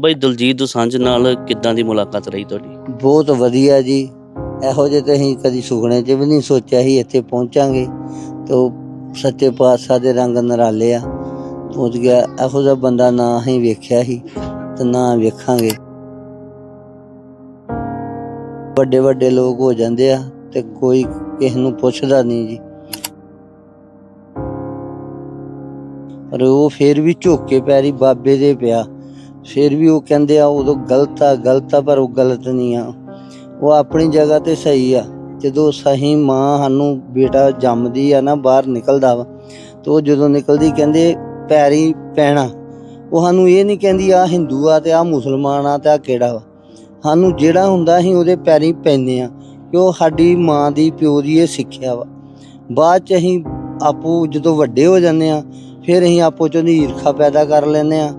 ਬਈ ਦਲਜੀਤ ਦੋਸਾਂਝ ਨਾਲ ਕਿੱਦਾਂ ਦੀ ਮੁਲਾਕਾਤ ਰਹੀ ਤੁਹਾਡੀ? ਬਹੁਤ ਵਧੀਆ ਜੀ। ਇਹੋ ਜਿਹੇ ਤੇ ਅਸੀਂ ਕਦੀ ਸੁਪਨੇ 'ਚ ਵੀ ਨਹੀਂ ਸੋਚਿਆ ਸੀ ਇੱਥੇ ਪਹੁੰਚਾਂਗੇ। ਤੇ ਉਹ ਸੱਚੇ ਪਾਤਸ਼ਾਹ ਦੇ ਰੰਗ ਨਰਾਲੇ ਆ। ਪਹੁੰਚ ਗਿਆ। ਇਹੋ ਜਿਹਾ ਬੰਦਾ ਨਾ ਅਸੀਂ ਵੇਖਿਆ ਸੀ ਤੇ ਨਾ ਵੇਖਾਂਗੇ। ਵੱਡੇ ਵੱਡੇ ਲੋਕ ਹੋ ਜਾਂਦੇ ਆ ਤੇ ਕੋਈ ਕਿਸੇ ਨੂੰ ਪੁੱਛਦਾ ਨਹੀਂ ਜੀ। ਪਰ ਉਹ ਫੇਰ ਵੀ ਝੁੱਕ ਕੇ ਪੈਰੀ ਬਾਬੇ ਦੇ ਪਿਆ। ਫਿਰ ਵੀ ਉਹ ਕਹਿੰਦੇ ਆ, ਉਦੋਂ ਗਲਤ ਆ ਗਲਤ ਆ, ਪਰ ਉਹ ਗਲਤ ਨਹੀਂ ਆ। ਉਹ ਆਪਣੀ ਜਗ੍ਹਾ ਤੇ ਸਹੀ ਆ। ਜਦੋਂ ਸਹੀ ਮਾਂ ਸਾਨੂੰ ਬੇਟਾ ਜੰਮਦੀ ਆ ਨਾ, ਬਾਹਰ ਨਿਕਲਦਾ ਵਾ, ਤੇ ਉਹ ਜਦੋਂ ਨਿਕਲਦੀ ਕਹਿੰਦੇ, ਪੈਰੀ ਪੈਣਾ। ਉਹ ਸਾਨੂੰ ਇਹ ਨਹੀਂ ਕਹਿੰਦੀ ਆ ਹਿੰਦੂ ਆ ਤੇ ਆ ਮੁਸਲਮਾਨ ਆ ਤੇ ਆ ਕਿਹੜਾ ਵਾ? ਸਾਨੂੰ ਜਿਹੜਾ ਹੁੰਦਾ ਅਸੀਂ ਉਹਦੇ ਪੈਰੀ ਪੈਂਦੇ ਆ, ਕਿ ਉਹ ਸਾਡੀ ਮਾਂ ਦੀ ਪਿਓ ਦੀ ਇਹ ਸਿੱਖਿਆ ਵਾ। ਬਾਅਦ ਚ ਅਸੀਂ ਆਪੋ ਜਦੋਂ ਵੱਡੇ ਹੋ ਜਾਂਦੇ ਆ, ਫਿਰ ਅਸੀਂ ਆਪੋ ਚ ਈਰਖਾ ਪੈਦਾ ਕਰ ਲੈਂਦੇ ਆ।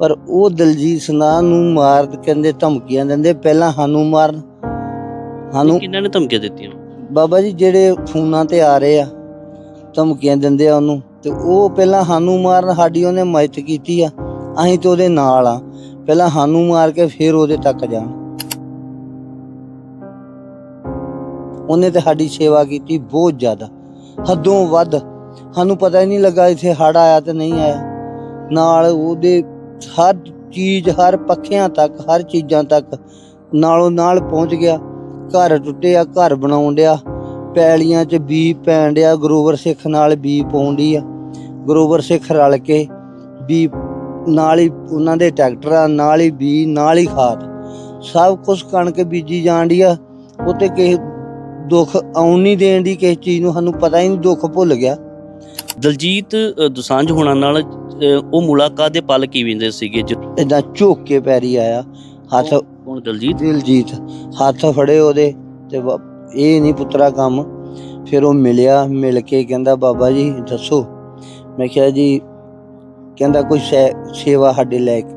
ਪਰ ਉਹ ਦਲਜੀਤ ਸਨਾ ਨੂੰ ਮਾਰ ਕਹਿੰਦੇ ਧਮਕੀਆਂ ਦਿੰਦੇ ਪਹਿਲਾਂ ਸਾਨੂੰ ਮਾਰਨ ਸਾਨੂੰ ਕਿੰਨਾਂ ਨੇ ਧਮਕੀਆਂ ਦਿੱਤੀਆਂ? ਬਾਬਾ ਜੀ ਜਿਹੜੇ ਫੋਨਾਂ ਤੇ ਆ ਰਹੇ ਆ ਧਮਕੀਆਂ ਦਿੰਦੇ ਆ ਉਹਨੂੰ ਤੇ ਉਹ ਪਹਿਲਾਂ ਸਾਨੂੰ ਮਾਰਨ ਸਾਡੀ ਉਹਨੇ ਮਦਦ ਕੀਤੀ ਆ ਅਸੀਂ ਤੇ ਉਹਦੇ ਨਾਲ ਆ ਪਹਿਲਾਂ ਸਾਨੂੰ ਮਾਰ ਕੇ ਫਿਰ ਉਹਦੇ ਤੱਕ ਜਾਣ। ਉਹਨੇ ਤੇ ਸਾਡੀ ਸੇਵਾ ਕੀਤੀ ਬਹੁਤ ਜ਼ਿਆਦਾ ਹੱਦੋਂ ਵੱਧ ਸਾਨੂੰ ਪਤਾ ਹੀ ਨਹੀਂ ਲੱਗਾ ਇੱਥੇ ਹੜ ਆਇਆ ਤੇ ਨਹੀਂ ਆਇਆ ਨਾਲ ਉਹਦੇ ਹਰ ਚੀਜ਼ ਹਰ ਪੱਖਿਆਂ ਤੱਕ ਹਰ ਚੀਜ਼ਾਂ ਤੱਕ ਨਾਲੋਂ ਨਾਲ ਪਹੁੰਚ ਗਿਆ। ਘਰ ਟੁੱਟਿਆ ਘਰ ਬਣਾਉਣ ਡਿਆ। ਪੈਲੀਆਂ 'ਚ ਬੀ ਪੈਣ ਡਿਆ ਗਰੋਵਰ ਸਿੱਖ ਨਾਲ ਬੀ ਪਾਉਂਦੀ ਆ। ਗਰੋਵਰ ਸਿੱਖ ਰਲ ਕੇ ਬੀ ਨਾਲ ਹੀ ਉਹਨਾਂ ਦੇ ਟਰੈਕਟਰ ਆ ਨਾਲ ਹੀ ਬੀ ਨਾਲ ਹੀ ਖਾਦ। ਸਭ ਕੁਝ ਕਣਕ ਬੀਜੀ ਜਾਣ ਡਈ ਆ। ਉਹ ਤੇ ਕਿਸੇ ਦੁੱਖ ਆਉਣ ਨਹੀਂ ਦੇਣ ਦੀ ਕਿਸੇ ਚੀਜ਼ ਨੂੰ ਸਾਨੂੰ ਪਤਾ ਹੀ ਨਹੀਂ ਦੁੱਖ ਭੁੱਲ ਗਿਆ। ਦਲਜੀਤ ਅ, ਹੋਣਾ ਨਾਲ ਉਹ ਮੁਲਾਕਾਤ ਦੇ ਪਲ ਕੀ ਵਿੰਦੇ ਸੀਗੇ ਇਦਾਂ ਝੁੱਕ ਕੇ ਪੈਰੀ ਆਇਆ ਹੱਥ ਕੌਣ ਦਲਜੀਤ? ਦਿਲਜੀਤ। ਹੱਥ ਫੜੇ ਉਹਦੇ ਤੇ ਬ- ਇਹ ਨਹੀਂ ਪੁੱਤਰਾ ਕੰਮ। ਫਿਰ ਉਹ ਮਿਲਿਆ ਮਿਲ ਕੇ ਕਹਿੰਦਾ ਬਾਬਾ ਜੀ ਦੱਸੋ। ਮੈਂ ਕਿਹਾ ਜੀ ਕਹਿੰਦਾ ਕੋਈ ਸੈ- ਸੇਵਾ ਸਾਡੇ ਲੈ ਕੇ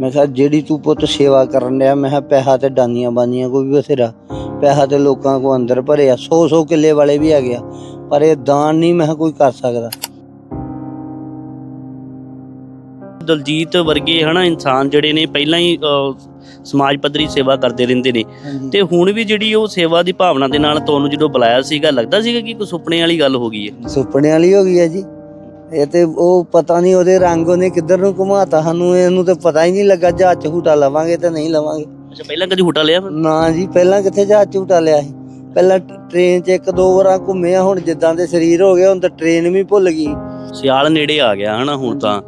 ਮੈਂ ਕਿਹਾ ਜਿਹੜੀ ਤੂੰ ਪੁੱਤ ਸੇਵਾ ਕਰਨ ਡਿਆ ਮੈਂ ਕਿਹਾ ਪੈਸਾ ਤੇ ਡਾਨੀਆਂ ਬਾਨੀਆਂ ਕੋਈ ਵੀ ਬਥੇਰਾ। ਪੈਸਾ ਤੇ ਲੋਕਾਂ ਕੋ ਅੰਦਰ ਭਰਿਆ 100 100 ਕਿੱਲੇ ਵਾਲੇ ਵੀ ਹੈਗੇ ਆ ਪਰ ਇਹ ਦਾਨ ਨਹੀਂ ਮੈਂ ਕਿਹਾ ਕੋਈ ਕਰ ਸਕਦਾ। ਦਲਜੀਤ ਵਰਗੇ ਹਨਾ ਇਨਸਾਨ ਜਿਹੜੇ ਨੇ ਪਹਿਲਾਂ ਹੀ ਸਮਾਜ ਪੱਧਰੀ ਸੇਵਾ ਕਰਦੇ ਰਹਿੰਦੇ ਨੇ। ਤੇ ਹੁਣ ਵੀ ਜਿਹੜੀ ਉਹ ਸੇਵਾ ਦੀ ਭਾਵਨਾ ਦੇ ਨਾਲ ਤੁਹਾਨੂੰ ਜਦੋਂ ਬੁਲਾਇਆ ਸੀਗਾ ਲੱਗਦਾ ਸੀਗਾ ਕਿ ਕੋਈ ਸੁਪਨੇ ਵਾਲੀ ਗੱਲ ਹੋ ਗਈ ਹੈ? ਸੁਪਨੇ ਵਾਲੀ ਹੋ ਗਈ ਹੈ ਜੀ। ਇਹ ਤੇ ਉਹ ਪਤਾ ਨਹੀਂ ਉਹਦੇ ਰੰਗ ਉਹਨੇ ਕਿੱਧਰ ਨੂੰ ਘੁਮਾਤਾ ਸਾਨੂੰ ਇਹਨੂੰ ਤੇ ਪਤਾ ਹੀ ਨਹੀਂ ਲੱਗਾ ਜਹਾਜ਼ 'ਚ ਹੂਟਾ ਲਵਾਂਗੇ ਤੇ ਨਹੀਂ ਲਵਾਂਗੇ। ਅੱਛਾ ਪਹਿਲਾਂ ਕਦੀ ਹੁਟਾ ਲਿਆ? ਨਾ ਜੀ ਪਹਿਲਾਂ ਕਿੱਥੇ ਜਹਾਜ਼ 'ਚ ਹੂਟਾ ਲਿਆ ਸੀ? ਪਹਿਲਾਂ ਟ੍ਰੇਨ 'ਚ ਇੱਕ ਦੋ ਵਾਰਾਂ ਘੁੰਮੇ ਆ ਹੁਣ ਜਿੱਦਾਂ ਦੇ ਸਰੀਰ ਹੋ ਗਏ ਹੁਣ ਤਾਂ ਟ੍ਰੇਨ ਵੀ ਭੁੱਲ ਗਈ। ਸਿਆਲ ਨੇੜੇ ਆ ਗਿਆ ਹਨਾ ਹੁਣ ਤਾਂ।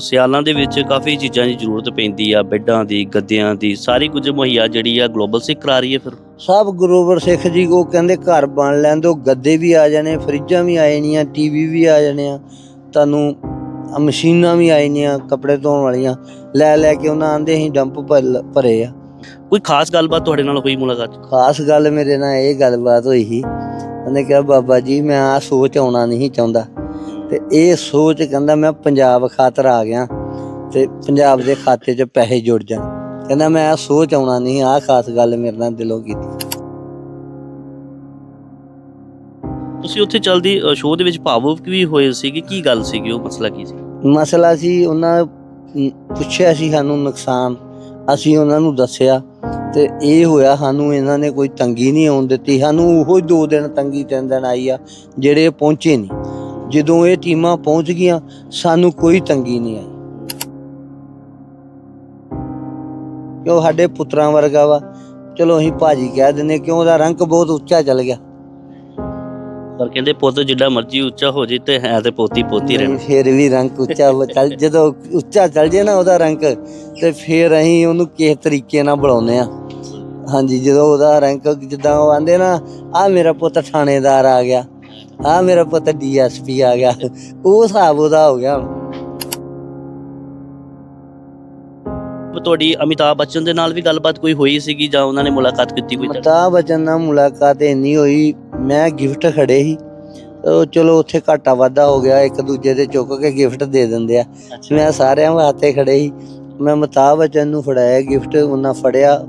ਸਿਆਲਾਂ ਦੇ ਵਿੱਚ ਕਾਫੀ ਚੀਜ਼ਾਂ ਦੀ ਜ਼ਰੂਰਤ ਪੈਂਦੀ ਆ ਬੈੱਡਾਂ ਦੀ ਗੱਦਿਆਂ ਦੀ ਸਾਰੀ ਕੁਝ ਮੁਹੱਈਆ ਜਿਹੜੀ ਆ ਗਲੋਬਲ ਸਿੱਖ ਕਰਾ ਰਹੀ ਹੈ ਫਿਰ। ਸਭ ਗੁਰੂਵਰ ਸਿੱਖ ਜੀ ਕੋ ਕਹਿੰਦੇ ਘਰ ਬਣ ਲੈਣ ਦੋ ਗੱਦੇ ਵੀ ਆ ਜਾਣੇ ਫਰਿੱਜਾਂ ਵੀ ਆ ਜਾਣੀਆਂ ਟੀਵੀ ਵੀ ਆ ਜਾਣੇ ਆ ਤੁਹਾਨੂੰ ਮਸ਼ੀਨਾਂ ਵੀ ਆ ਜਾਣੀਆਂ ਕੱਪੜੇ ਧੋਣ ਵਾਲੀਆਂ ਲੈ ਲੈ ਕੇ ਉਹਨਾਂ ਆਂਦੇ ਅਸੀਂ ਡੰਪ ਭਰ- ਆ। ਕੋਈ ਖਾਸ ਗੱਲਬਾਤ ਤੁਹਾਡੇ ਨਾਲ ਹੋਈ ਮੁਲਾਕਾਤ? ਖਾਸ ਗੱਲ ਮੇਰੇ ਨਾਲ ਇਹ ਗੱਲਬਾਤ ਹੋਈ ਸੀ ਉਹਨੇ ਕਿਹਾ ਬਾਬਾ ਜੀ ਮੈਂ ਆ ਸੋਚ ਆਉਣਾ ਨਹੀਂ ਚਾਹੁੰਦਾ। ਤੇ ਇਹ ਸੋਚ ਕਹਿੰਦਾ ਮੈਂ ਪੰਜਾਬ ਖਾਤਰ ਆ ਗਿਆ ਤੇ ਪੰਜਾਬ ਦੇ ਖਾਤੇ 'ਚ ਪੈਸੇ ਜੁੜ ਜਾਣ। ਕਹਿੰਦਾ ਮੈਂ ਆ ਸੋਚ ਆਉਣਾ ਨਹੀਂ ਆ ਖਾਸ ਗੱਲ ਮੇਰੇ ਨਾਲ ਦਿਲੋਂ ਕੀਤੀ। ਤੁਸੀਂ ਉੱਥੇ ਚੱਲਦੀ ਸ਼ੋਅ ਦੇ ਵਿੱਚ ਭਾਵੁਕ ਵੀ ਹੋਏ ਸੀਗੇ ਕੀ ਗੱਲ ਸੀਗੀ ਉਹ ਮਸਲਾ ਕੀ ਸੀ? ਮਸਲਾ ਸੀ ਉਹਨਾਂ ਪੁੱਛਿਆ ਸੀ ਸਾਨੂੰ ਨੁਕਸਾਨ। ਅਸੀਂ ਉਹਨਾਂ ਨੂੰ ਦੱਸਿਆ ਤੇ ਇਹ ਹੋਇਆ ਸਾਨੂੰ ਇਹਨਾਂ ਨੇ ਕੋਈ ਤੰਗੀ ਨਹੀਂ ਆਉਣ ਦਿੱਤੀ। ਸਾਨੂੰ ਉਹੋ ਹੀ ਦੋ ਦਿਨ ਤੰਗੀ ਤਿੰਨ ਦਿਨ ਆਈ ਆ ਜਿਹੜੇ ਪਹੁੰਚੇ ਨਹੀਂ। ਜਦੋਂ ਇਹ ਟੀਮਾਂ ਪਹੁੰਚ ਗਈਆਂ ਸਾਨੂੰ ਕੋਈ ਤੰਗੀ ਨਹੀਂ ਆਈ। ਕਿਉਂ ਸਾਡੇ ਪੁੱਤਰਾਂ ਵਰਗਾ ਵਾ? ਚਲੋ ਅਸੀਂ ਭਾਜੀ ਕਹਿ ਦਿੰਦੇ ਕਿਉਂ ਉਹਦਾ ਰੰਗ ਬਹੁਤ ਉੱਚਾ ਚੱਲ ਗਿਆ। ਪਰ ਕਹਿੰਦੇ ਪੁੱਤ ਜਿੱਡਾ ਮਰਜ਼ੀ ਉੱਚਾ ਹੋ ਜੇ ਤੇ ਹੈ ਤੇ ਪੋਤੀ ਪੋਤੀ ਰਹਿਣਾ। ਫਿਰ ਵੀ ਰੰਗ ਉੱਚਾ ਹੋ- ਚੱਲ ਜਦੋਂ ਉੱਚਾ ਚੱਲ ਜੇ ਨਾ ਉਹਦਾ ਰੰਗ ਤੇ ਫਿਰ ਅਸੀਂ ਉਹਨੂੰ ਕਿਸ ਤਰੀਕੇ ਨਾਲ ਬੁਲਾਉਂਦੇ ਆ ਹਾਂਜੀ ਜਦੋਂ ਉਹਦਾ ਰੰਗ ਜਿੱਦਾਂ ਉਹ ਆਂਦੇ ਨਾ ਆ ਮੇਰਾ ਪੁੱਤ ਥਾਣੇਦਾਰ ਆ ਗਿਆ। ਆ ਮੇਰਾ ਪੁੱਤ ਡੀਐਸਪੀ ਆ ਗਿਆ। ਉਹ ਹਿਸਾਬ ਉਹਦਾ ਹੋ ਗਿਆ। ਹੁਣ। ਤੁਹਾਡੀ ਅਮਿਤਾਭ ਬੱਚਨ ਦੇ ਨਾਲ ਵੀ ਗੱਲਬਾਤ ਕੋਈ ਹੋਈ ਸੀਗੀ ਜਾਂ ਉਹਨਾਂ ਨੇ ਮੁਲਾਕਾਤ ਕੀਤੀ ਕੋਈ ਤੁਹਾਡੀ? ਅਮਿਤਾਭ ਬਚਨ ਨਾਲ ਮੁਲਾਕਾਤ ਇੰਨੀ ਹੋਈ ਮੈਂ ਗਿਫਟ ਖੜੇ ਸੀ। ਉਹ ਚਲੋ ਉੱਥੇ ਘਾਟਾ ਵਾਧਾ ਹੋ ਗਿਆ ਇੱਕ ਦੂਜੇ ਦੇ ਚੁੱਕ ਕੇ ਗਿਫਟ ਦੇ ਦਿੰਦੇ ਆ। ਮੈਂ ਸਾਰਿਆਂ ਵਾਸਤੇ ਖੜੇ ਸੀ। ਮੈਂ ਅਮਿਤਾਭ ਬਚਨ ਨੂੰ ਫੜਾਇਆ ਗਿਫਟ ਉਹਨਾਂ ਫੜਿਆ।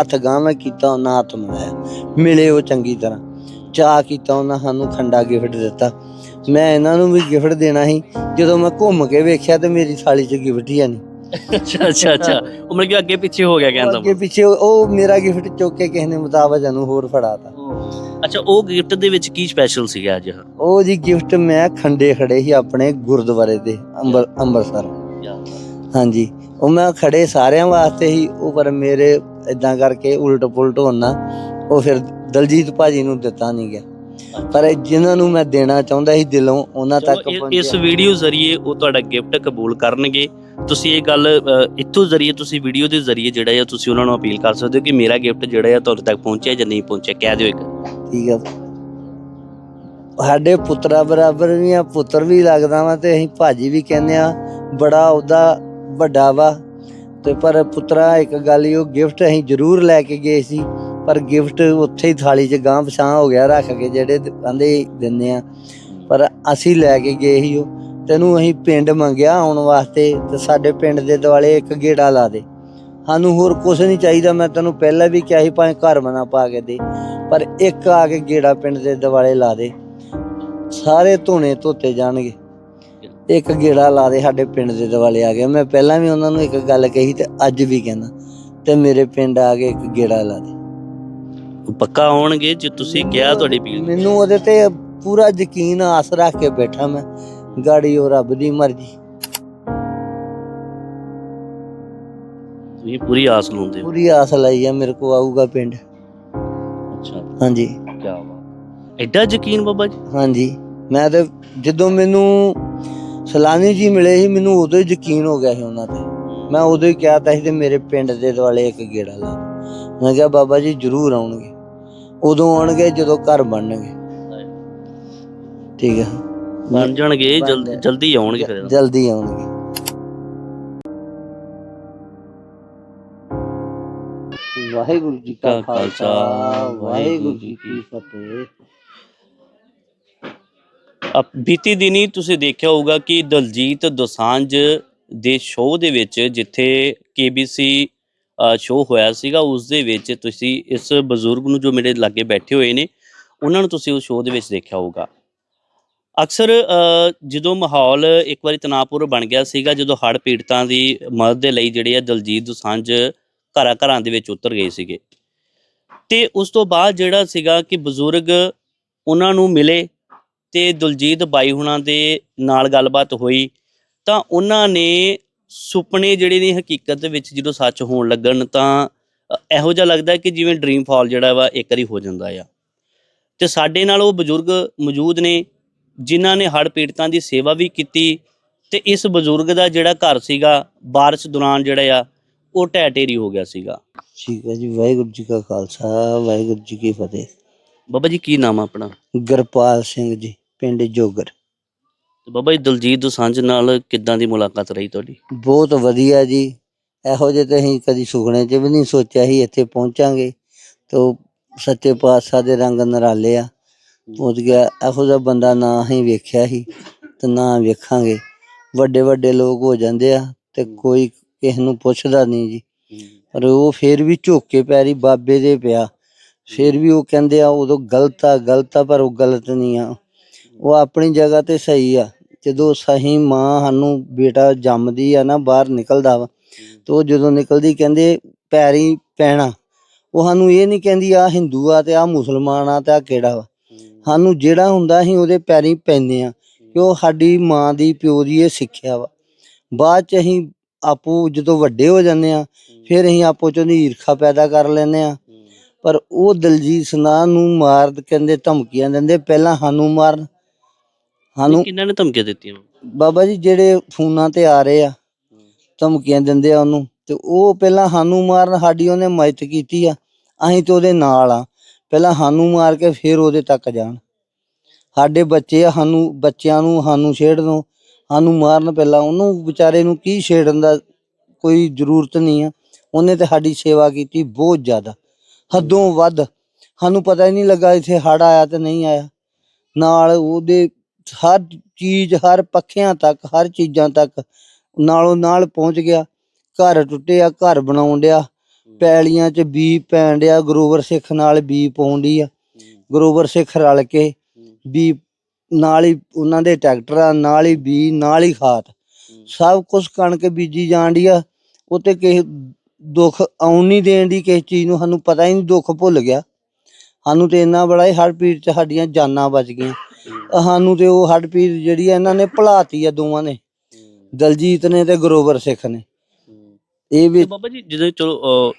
ਹੱਥ ਗਾਂ ਮੈਂ ਕੀਤਾ ਉਹਨਾਂ ਹੱਥ ਮਿਲਾਇਆ। ਮਿਲੇ ਉਹ ਚੰਗੀ ਤਰ੍ਹਾਂ। ਚਾਹ ਕੀਤਾ ਉਹਨਾਂ ਸਾਨੂੰ ਖੰਡਾ ਗਿਫਟ ਦਿੱਤਾ। ਮੈਂ ਇਹਨਾਂ ਨੂੰ ਵੀ ਗਿਫਟ ਦੇਣਾ ਸੀ। ਜਦੋਂ ਮੈਂ ਘੁੰਮ ਕੇ ਵੇਖਿਆ ਤੇ ਮੇਰੀ ਥਾਲੀ 'ਚ ਗਿਫਟ ਹੀ ਨਹੀਂ। ਅੱਛਾ ਅੱਛਾ ਅੱਛਾ। ਉਹ ਮਤਲਬ ਕਿ ਅੱਗੇ ਪਿੱਛੇ ਹੋ ਗਿਆ ਕਹਿੰਦਾ ਅੱਗੇ ਪਿੱਛੇ ਉਹ- ਮੇਰਾ ਗਿਫਟ ਚੁੱਕ ਕੇ ਕਿਸੇ ਨੇ ਮੁਤਾਬਕ ਨੂੰ ਹੋਰ ਫੜਾਤਾ। ਅੱਛਾ ਉਹ ਗਿਫਟ ਦੇ ਵਿੱਚ ਕੀ ਸਪੈਸ਼ਲ ਸੀਗਾ ਅੱਜ? ਉਹ ਜੀ ਗਿਫਟ ਮੈਂ ਖੰਡੇ ਖੜੇ ਸੀ ਆਪਣੇ ਗੁਰਦੁਆਰੇ ਦੇ ਅੰਬਰ ਅੰਮ੍ਰਿਤਸਰ ਹਾਂਜੀ। ਉਹ ਮੈਂ ਖੜੇ ਸਾਰਿਆਂ ਵਾਸਤੇ ਹੀ ਉਹ ਪਰ ਮੇਰੇ ਇਦਾਂ ਕਰਕੇ ਉਲਟ ਪੁਲਟ ਹੋਣਾ ਉਹ ਫਿਰ ਦਲਜੀਤ ਭਾਜੀ ਨੂੰ ਦਿੱਤਾ ਨਹੀਂ ਗਿਆ। ਪਰ ਜਿਨ੍ਹਾਂ ਨੂੰ ਮੈਂ ਦੇਣਾ ਚਾਹੁੰਦਾ ਸੀ ਦਿਲੋਂ ਉਹਨਾਂ ਤੱਕ ਚਲੋ, ਇਹ- ਇਸ ਵੀਡੀਓ ਜ਼ਰੀਏ ਉਹ ਤੁਹਾਡਾ ਗਿਫਟ ਕਬੂਲ ਕਰਨਗੇ। ਤੁਸੀਂ ਇਹ ਗੱਲ ਅ, ਇੱਥੋਂ ਜ਼ਰੀਏ ਤੁਸੀਂ ਵੀਡੀਓ ਦੇ ਜ਼ਰੀਏ ਜਿਹੜਾ ਆ ਤੁਸੀਂ ਉਹਨਾਂ ਨੂੰ ਅਪੀਲ ਕਰ ਸਕਦੇ ਹੋ ਕਿ ਮੇਰਾ ਗਿਫਟ ਜਿਹੜਾ ਆ ਤੁਹਾਡੇ ਤੱਕ ਪਹੁੰਚਿਆ ਜਾਂ ਨਹੀਂ ਪਹੁੰਚਿਆ ਕਹਿ ਦਿਓ ਇੱਕ। ਠੀਕ ਆ। ਸਾਡੇ ਪੁੱਤਰਾ ਬਰਾਬਰ ਵੀ ਆ ਪੁੱਤਰ ਵੀ ਲੱਗਦਾ ਵਾ ਤੇ ਅਸੀਂ ਭਾਜੀ ਵੀ ਕਹਿੰਦੇ ਆ ਬੜਾ ਉਹਦਾ ਵੱਡਾ ਵਾ। ਤੇ ਪਰ ਪੁੱਤਰਾ ਇੱਕ ਗੱਲ ਹੀ ਉਹ ਗਿਫਟ ਅਸੀਂ ਜ਼ਰੂਰ ਲੈ ਕੇ ਗਏ ਸੀ। ਪਰ ਗਿਫਟ ਉੱਥੇ ਹੀ ਥਾਲੀ 'ਚ ਗਾਂ ਪਛਾਂ ਹੋ ਗਿਆ, ਰੱਖ ਕੇ ਜਿਹੜੇ ਕਹਿੰਦੇ ਦਿੰਦੇ ਆ। ਪਰ ਅਸੀਂ ਲੈ ਕੇ ਗਏ ਸੀ ਉਹ। ਤੈਨੂੰ ਅਸੀਂ ਪਿੰਡ ਮੰਗਿਆ ਆਉਣ ਵਾਸਤੇ ਤੇ ਸਾਡੇ ਪਿੰਡ ਦੇ ਦੁਆਲੇ ਇੱਕ ਗੇੜਾ ਲਾ ਦੇ। ਸਾਨੂੰ ਹੋਰ ਕੁਝ ਨਹੀਂ ਚਾਹੀਦਾ, ਮੈਂ ਤੈਨੂੰ ਪਹਿਲਾਂ ਵੀ ਕਿਹਾ ਸੀ, ਭਾਵੇਂ ਘਰ ਬਣਾ ਪਾ ਕੇ ਦੇ। ਪਰ ਇੱਕ ਆ ਕੇ ਗੇੜਾ ਪਿੰਡ ਦੇ ਦਿਵਾਲੇ ਲਾ ਦੇ। ਸਾਰੇ ਧੋਣੇ ਧੋਤੇ ਜਾਣਗੇ। ਇੱਕ ਗੇੜਾ ਲਾ ਦੇ, ਸਾਡੇ ਪਿੰਡ ਦੇ ਦਿਵਾਲੇ ਆ ਗਏ ਮੈਂ ਪਹਿਲਾਂ ਵੀ ਉਹਨਾਂ ਨੂੰ ਇੱਕ ਗੱਲ ਕਹੀ ਤੇ ਅੱਜ ਵੀ ਕਹਿੰਦਾ, ਤੇ ਮੇਰੇ ਪਿੰਡ ਆ ਕੇ ਇੱਕ ਗੇੜਾ ਲਾ ਦੇ। ਪੱਕਾ ਆਉਣਗੇ ਜੇ ਤੁਸੀਂ ਕਿਹਾ ਤੁਹਾਡੀ ਅਪੀਲ ਮੈਨੂੰ ਉਹਦੇ ਤੇ ਪੂਰਾ ਯਕੀਨ ਆਸ ਰੱਖ ਕੇ ਬੈਠਾ ਮੈਂ। ਗਾੜੀ ਉਹ ਰੱਬ ਦੀ ਮਰਜ਼ੀ। ਤੁਸੀਂ ਪੂਰੀ ਆਸ ਲਾਉਂਦੇ ਹੋ। ਪੂਰੀ ਆਸ ਲਈ ਆ ਮੇਰੇ ਕੋ ਆਊਗਾ ਪਿੰਡ। ਅੱਛਾ। ਹਾਂਜੀ। ਕੀ ਬਾਤ ਐਡਾ ਯਕੀਨ ਬਾਬਾ ਜੀ? ਹਾਂਜੀ। ਮੈਂ ਤੇ ਜਦੋਂ ਮੈਨੂੰ ਸਲਾਨੀ ਜੀ ਮਿਲੇ ਸੀ ਮੈਨੂੰ ਉਦੋਂ ਹੀ ਯਕੀਨ ਹੋ ਗਿਆ ਸੀ ਉਹਨਾਂ ਤੇ। ਮੈਂ ਉਦੋਂ ਹੀ ਕਿਹਾ ਤਾ ਸੀ ਤੇ ਮੇਰੇ ਪਿੰਡ ਦੇ ਦੁਆਲੇ ਇੱਕ ਗੇੜਾ ਲਾ ਦਿਓ। ਮੈਂ ਕਿਹਾ ਬਾਬਾ ਜੀ ਜ਼ਰੂਰ ਆਉਣਗੇ। ਉਦੋਂ ਆਉਣਗੇ ਜਦੋਂ ਘਰ ਬਣਨਗੇ। ਠੀਕ ਹੈ ਬਣ ਜਾਣਗੇ ਜਲਦੀ। ਜਲਦੀ ਆਉਣਗੇ ਫਿਰ। ਜਲਦੀ ਆਉਣਗੇ। ਵਾਹਿਗੁਰੂ ਜੀ ਕਾ ਖਾਲਸਾ ਵਾਹਿਗੁਰੂ ਜੀ ਕੀ ਫਤਿਹ। ਬੀਤੀ ਦਿਨੀ ਤੁਸੀਂ ਦੇਖਿਆ ਹੋਊਗਾ ਕਿ ਦਲਜੀਤ ਦੋਸਾਂਝ ਦੇ ਸ਼ੋਅ ਦੇ ਵਿੱਚ ਜਿੱਥੇ ਕੇਬੀਸੀ ਸ਼ੋਅ ਹੋਇਆ ਸੀਗਾ ਉਸ ਦੇ ਵਿੱਚ ਤੁਸੀਂ ਇਸ ਬਜ਼ੁਰਗ ਨੂੰ ਜੋ ਮੇਰੇ ਲਾਗੇ ਬੈਠੇ ਹੋਏ ਨੇ, ਉਹਨਾਂ ਨੂੰ ਤੁਸੀਂ ਉਸ ਸ਼ੋਅ ਦੇ ਵਿੱਚ ਦੇਖਿਆ ਹੋਊਗਾ। ਅਕਸਰ ਜਦੋਂ ਮਾਹੌਲ ਇੱਕ ਵਾਰੀ ਤਣਾਅਪੂਰ ਬਣ ਗਿਆ ਸੀਗਾ, ਜਦੋਂ ਹੜ੍ਹ ਪੀੜਤਾਂ ਦੀ ਮਦਦ ਦੇ ਲਈ ਜਿਹੜੇ ਆ ਦਲਜੀਤ ਦੋਸਾਂਝ ਘਰਾਂ ਘਰਾਂ ਦੇ ਵਿੱਚ ਉਤਰ ਗਏ ਸੀਗੇ। ਤੇ ਉਸ ਤੋਂ ਬਾਅਦ ਜਿਹੜਾ ਸੀਗਾ ਕਿ ਬਜ਼ੁਰਗ ਉਹਨਾਂ ਨੂੰ ਮਿਲੇ ਤੇ ਦਲਜੀਤ ਬਾਈ ਹੁਣਾਂ ਦੇ ਨਾਲ ਗੱਲਬਾਤ ਹੋਈ, ਤਾਂ ਉਹਨਾਂ ਨੇ ਸੁਪਨੇ ਜਿਹੜੇ ਨੇ ਹਕੀਕਤ ਦੇ ਵਿੱਚ ਜਦੋਂ ਸੱਚ ਹੋਣ ਲੱਗਣ ਤਾਂ ਇਹੋ ਜਿਹਾ ਲੱਗਦਾ ਕਿ ਜਿਵੇਂ ਡ੍ਰੀਮ ਫਾਲ ਜਿਹੜਾ ਵਾ ਇੱਕ ਵਾਰੀ ਹੋ ਜਾਂਦਾ ਆ। ਤੇ ਸਾਡੇ ਨਾਲ ਉਹ ਬਜ਼ੁਰਗ ਮੌਜੂਦ ਨੇ ਜਿਨ੍ਹਾਂ ਨੇ ਹੜ੍ਹ ਪੀੜਤਾਂ ਦੀ ਸੇਵਾ ਵੀ ਕੀਤੀ ਤੇ ਇਸ ਬਜ਼ੁਰਗ ਦਾ ਜਿਹੜਾ ਘਰ ਸੀਗਾ ਬਾਰਿਸ਼ ਦੌਰਾਨ ਜਿਹੜਾ ਆ ਉਹ ਢਹਿ ਢੇਰੀ ਹੋ ਗਿਆ ਸੀਗਾ। ਠੀਕ ਹੈ ਜੀ ਵਾਹਿਗੁਰੂ ਜੀ ਕਾ ਖਾਲਸਾ ਵਾਹਿਗੁਰੂ ਜੀ ਕੀ ਫਤਿਹ। ਬਾਬਾ ਜੀ ਕੀ ਨਾਮ ਆ ਆਪਣਾ? ਗੁਰਪਾਲ ਸਿੰਘ ਜੀ ਪਿੰਡ ਜੋਗਰ। ਤੇ ਬਾਬਾ ਜੀ ਦਲਜੀਤ ਦੋਸਾਂਝ ਨਾਲ ਕਿੱਦਾਂ ਦੀ ਮੁਲਾਕਾਤ ਰਹੀ ਤੁਹਾਡੀ? ਬਹੁਤ ਵਧੀਆ ਜੀ। ਇਹੋ ਜਿਹੇ ਤੇ ਅਸੀਂ ਕਦੀ ਸੁਪਨੇ 'ਚ ਵੀ ਨਹੀਂ ਸੋਚਿਆ ਸੀ ਇੱਥੇ ਪਹੁੰਚਾਂਗੇ। ਤੋ ਸੱਚੇ ਪਾਤਸ਼ਾਹ ਦੇ ਰੰਗ ਨਰਾਲੇ ਆ। ਪਹੁੰਚ ਗਿਆ। ਇਹੋ ਜਿਹਾ ਬੰਦਾ ਨਾ ਅਸੀਂ ਵੇਖਿਆ ਸੀ ਤੇ ਨਾ ਵੇਖਾਂਗੇ। ਵੱਡੇ ਵੱਡੇ ਲੋਕ ਹੋ ਜਾਂਦੇ ਆ ਤੇ ਕੋਈ ਕਿਸੇ ਨੂੰ ਪੁੱਛਦਾ ਨਹੀਂ ਜੀ। ਪਰ ਉਹ ਫੇਰ ਵੀ ਝੁੱਕ ਕੇ ਪੈਰੀ ਬਾਬੇ ਦੇ ਪਿਆ। ਫੇਰ ਵੀ ਉਹ ਕਹਿੰਦੇ ਆ ਉਦੋਂ ਗਲਤ ਆ ਗਲਤ ਆ ਪਰ ਉਹ ਗਲਤ ਨਹੀਂ ਆ। ਉਹ ਆਪਣੀ ਜਗ੍ਹਾ ਤੇ ਸਹੀ ਆ। ਜਦੋਂ ਸਹੀ ਮਾਂ ਸਾਨੂੰ ਬੇਟਾ ਜੰਮਦੀ ਆ ਨਾ, ਬਾਹਰ ਨਿਕਲਦਾ ਵਾ, ਤੇ ਉਹ ਜਦੋਂ ਨਿਕਲਦੀ ਕਹਿੰਦੇ, ਪੈਰੀ ਪੈਣਾ। ਉਹ ਸਾਨੂੰ ਇਹ ਨਹੀਂ ਕਹਿੰਦੀ ਆ ਹਿੰਦੂ ਆ ਤੇ ਆ ਮੁਸਲਮਾਨ ਆ ਤੇ ਆ ਕਿਹੜਾ ਵਾ? ਸਾਨੂੰ ਜਿਹੜਾ ਹੁੰਦਾ ਅਸੀਂ ਉਹਦੇ ਪੈਰੀ ਪੈਂਦੇ ਆ, ਕਿ ਉਹ ਸਾਡੀ ਮਾਂ ਦੀ ਪਿਓ ਦੀ ਇਹ ਸਿੱਖਿਆ ਵਾ। ਬਾਅਦ ਚ ਅਸੀਂ ਆਪੋ ਜਦੋਂ ਵੱਡੇ ਹੋ ਜਾਂਦੇ ਆ, ਫਿਰ ਅਸੀਂ ਆਪੋ ਚ ਉਹਦੀ ਈਰਖਾ ਪੈਦਾ ਕਰ ਲੈਂਦੇ ਆ। ਪਰ ਉਹ ਦਲਜੀਤ ਸਨਾ ਨੂੰ ਮਾਰ ਕਹਿੰਦੇ ਧਮਕੀਆਂ ਦਿੰਦੇ, ਪਹਿਲਾਂ ਸਾਨੂੰ ਮਾਰਨ। ਸਾਨੂੰ ਕਿੰਨਾਂ ਨੇ ਧਮਕੀਆਂ ਦਿੱਤੀਆਂ? ਬਾਬਾ ਜੀ ਜਿਹੜੇ ਫੋਨਾਂ ਤੇ ਆ ਰਹੇ ਆ ਧਮਕੀਆਂ ਦਿੰਦੇ ਆ ਉਹਨੂੰ ਤੇ ਉਹ ਪਹਿਲਾਂ ਸਾਨੂੰ ਮਾਰਨ ਸਾਡੀ ਉਹਨੇ ਮਦਦ ਕੀਤੀ ਆ ਅਸੀਂ ਤੇ ਉਹਦੇ ਨਾਲ ਆ। ਪਹਿਲਾਂ ਸਾਨੂੰ ਮਾਰ ਕੇ ਫਿਰ ਉਹਦੇ ਤੱਕ ਜਾਣ। ਸਾਡੇ ਬੱਚੇ ਆ ਸਾਨੂੰ ਬੱਚਿਆਂ ਨੂੰ ਸਾਨੂੰ ਛੇੜਨੋਂ ਸਾਨੂੰ ਮਾਰਨ ਪਹਿਲਾਂ ਉਹਨੂੰ ਵਿਚਾਰੇ ਨੂੰ ਕੀ ਛੇੜਨ ਦਾ ਕੋਈ ਜ਼ਰੂਰਤ ਨਹੀਂ ਆ। ਉਹਨੇ ਤੇ ਸਾਡੀ ਸੇਵਾ ਕੀਤੀ ਬਹੁਤ ਜ਼ਿਆਦਾ। ਹੱਦੋਂ ਵੱਧ ਸਾਨੂੰ ਪਤਾ ਹੀ ਨਹੀਂ ਲੱਗਾ ਇੱਥੇ ਹੜ ਆਇਆ ਤੇ ਨਹੀਂ ਆਇਆ। ਨਾਲ ਉਹਦੇ ਹਰ ਚੀਜ਼ ਹਰ ਪੱਖਿਆਂ ਤੱਕ ਹਰ ਚੀਜ਼ਾਂ ਤੱਕ ਨਾਲੋਂ ਨਾਲ ਪਹੁੰਚ ਗਿਆ। ਘਰ ਟੁੱਟਿਆ ਘਰ ਬਣਾਉਣ ਡਿਆ। ਪੈਲੀਆਂ 'ਚ ਬੀ ਪੈਣ ਡਿਆ ਗਰੋਵਰ ਸਿੱਖ ਨਾਲ ਬੀ ਪਾਉਣ ਡਈ ਆ। ਗਰੋਵਰ ਸਿੱਖ ਰਲ ਕੇ ਬੀ ਨਾਲ ਹੀ ਉਹਨਾਂ ਦੇ ਟਰੈਕਟਰਾਂ ਨਾਲ ਹੀ ਬੀ ਨਾਲ ਹੀ ਖਾਦ। ਸਭ ਕੁਝ ਕਣਕ ਬੀਜੀ ਜਾਣ ਡਈ ਆ। ਉਹ ਤੇ ਕਿਸੇ ਦੁੱਖ ਆਉਣ ਨਹੀਂ ਦੇਣ ਦੀ ਕਿਸੇ ਚੀਜ਼ ਨੂੰ ਸਾਨੂੰ ਪਤਾ ਹੀ ਨਹੀਂ ਦੁੱਖ ਭੁੱਲ ਗਿਆ। ਸਾਨੂੰ ਤੇ ਇੰਨਾ ਬੜਾ ਹੜ ਪੀੜ ਚ ਸਾਡੀਆਂ ਜਾਨਾਂ ਬਚ ਗਈਆਂ। ਸਾਨੂੰ ਤੇ ਉਹ ਹੜ ਪੀੜ ਜਿਹੜੀ ਆ ਇਹਨਾਂ ਨੇ ਭੁਲਾਤੀ ਆ ਦੋਵਾਂ ਨੇ। ਦਲਜੀਤ ਨੇ ਤੇ ਗਰੋਵਰ ਸਿੱਖ ਨੇ। ਇਹ ਵੀ ਬਾਬਾ ਜੀ ਜਦੋਂ ਚਲੋ ਅਹ,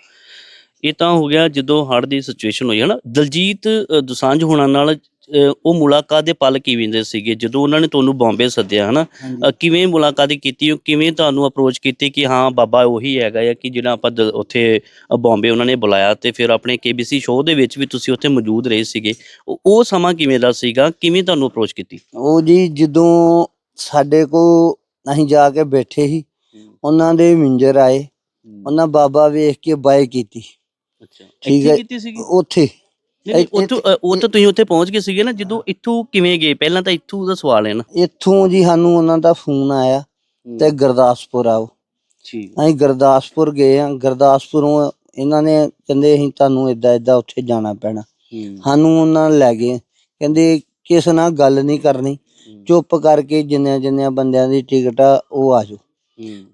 ਇਹ ਤਾਂ ਹੋ ਗਿਆ ਜਦੋਂ ਹੜ ਦੀ ਸਿਚੁਏਸ਼ਨ ਹੋਈ ਹੈ ਨਾ ਦਲਜੀਤ ਅਹ, ਦੋਸਾਂਝ ਹੋਣਾ ਨਾਲ ਅਹ, ਉਹ ਮੁਲਾਕਾਤ ਦੇ ਪਲ ਕਿਵੇਂ ਦੇ ਸੀਗੇ? ਜਦੋਂ ਉਹਨਾਂ ਨੇ ਤੁਹਾਨੂੰ ਬੰਬੇ ਸੱਦਿਆ ਹਨਾ? ਅਹ, ਕਿਵੇਂ ਮੁਲਾਕਾਤ ਕੀਤੀ? ਉਹ ਕਿਵੇਂ ਤੁਹਾਨੂੰ ਅਪਰੋਚ ਕੀਤੀ ਕਿ ਹਾਂ ਬਾਬਾ ਉਹੀ ਹੈਗਾ ਆ ਕਿ ਜਿਹੜਾ ਆਪਾਂ ਦ- ਉੱਥੇ ਬੰਬੇ ਉਹਨਾਂ ਨੇ ਬੁਲਾਇਆ ਤੇ ਫਿਰ ਆਪਣੇ KBC ਸ਼ੋਅ ਦੇ ਵਿੱਚ ਵੀ ਤੁਸੀਂ ਉੱਥੇ ਮੌਜੂਦ ਰਹੇ ਸੀਗੇ। ਉਹ- ਉਹ ਸਮਾਂ ਕਿਵੇਂ ਦਾ ਸੀਗਾ? ਕਿਵੇਂ ਤੁਹਾਨੂੰ ਅਪਰੋਚ ਕੀਤੀ? ਉਹ ਜੀ ਜਦੋਂ ਸਾਡੇ ਕੋ ਅਸੀਂ ਜਾ ਕੇ ਬੈਠੇ ਸੀ ਉਹਨਾਂ ਦੇ ਮਿੰਜਰ ਆਏ। ਉਹਨਾਂ ਬਾਬਾ ਵੇਖ ਕੇ ਬਾਏ ਕੀਤੀ। ਅੱਛਾ। ਠੀਕ ਹੈ। ਕੀਤੀ ਸੀਗੀ? ਉੱਥੇ। ਉੱਥੋਂ ਉਹ ਤਾਂ ਤੁਸੀਂ ਉੱਥੇ ਪਹੁੰਚ ਗਏ ਸੀਗੇ ਨਾ ਜਦੋਂ ਇੱਥੋਂ ਕਿਵੇਂ ਗਏ? ਪਹਿਲਾਂ ਤਾਂ ਇੱਥੋਂ ਦਾ ਸਵਾਲ ਹੈ ਨਾ। ਇੱਥੋਂ ਜੀ ਸਾਨੂੰ ਉਹਨਾਂ ਦਾ ਫੋਨ ਆਇਆ ਤੇ ਗੁਰਦਾਸਪੁਰ ਆਓ। ਠੀਕ। ਅਸੀਂ ਗੁਰਦਾਸਪੁਰ ਗਏ ਆ ਗੁਰਦਾਸਪੁਰੋਂ ਇਹਨਾਂ ਨੇ ਕਹਿੰਦੇ ਅਸੀਂ ਤੁਹਾਨੂੰ ਏਦਾਂ ਏਦਾਂ ਉੱਥੇ ਜਾਣਾ ਪੈਣਾ। ਸਾਨੂੰ ਉਹਨਾਂ ਲੈ ਗਏ। ਕਹਿੰਦੇ ਕਿਸ ਨਾਲ ਗੱਲ ਨਹੀਂ ਕਰਨੀ। ਚੁੱਪ ਕਰਕੇ ਜਿੰਨਿਆਂ ਜਿੰਨਿਆਂ ਬੰਦਿਆਂ ਦੀ ਟਿਕਟ ਆ ਉਹ ਆ ਜਾਓ।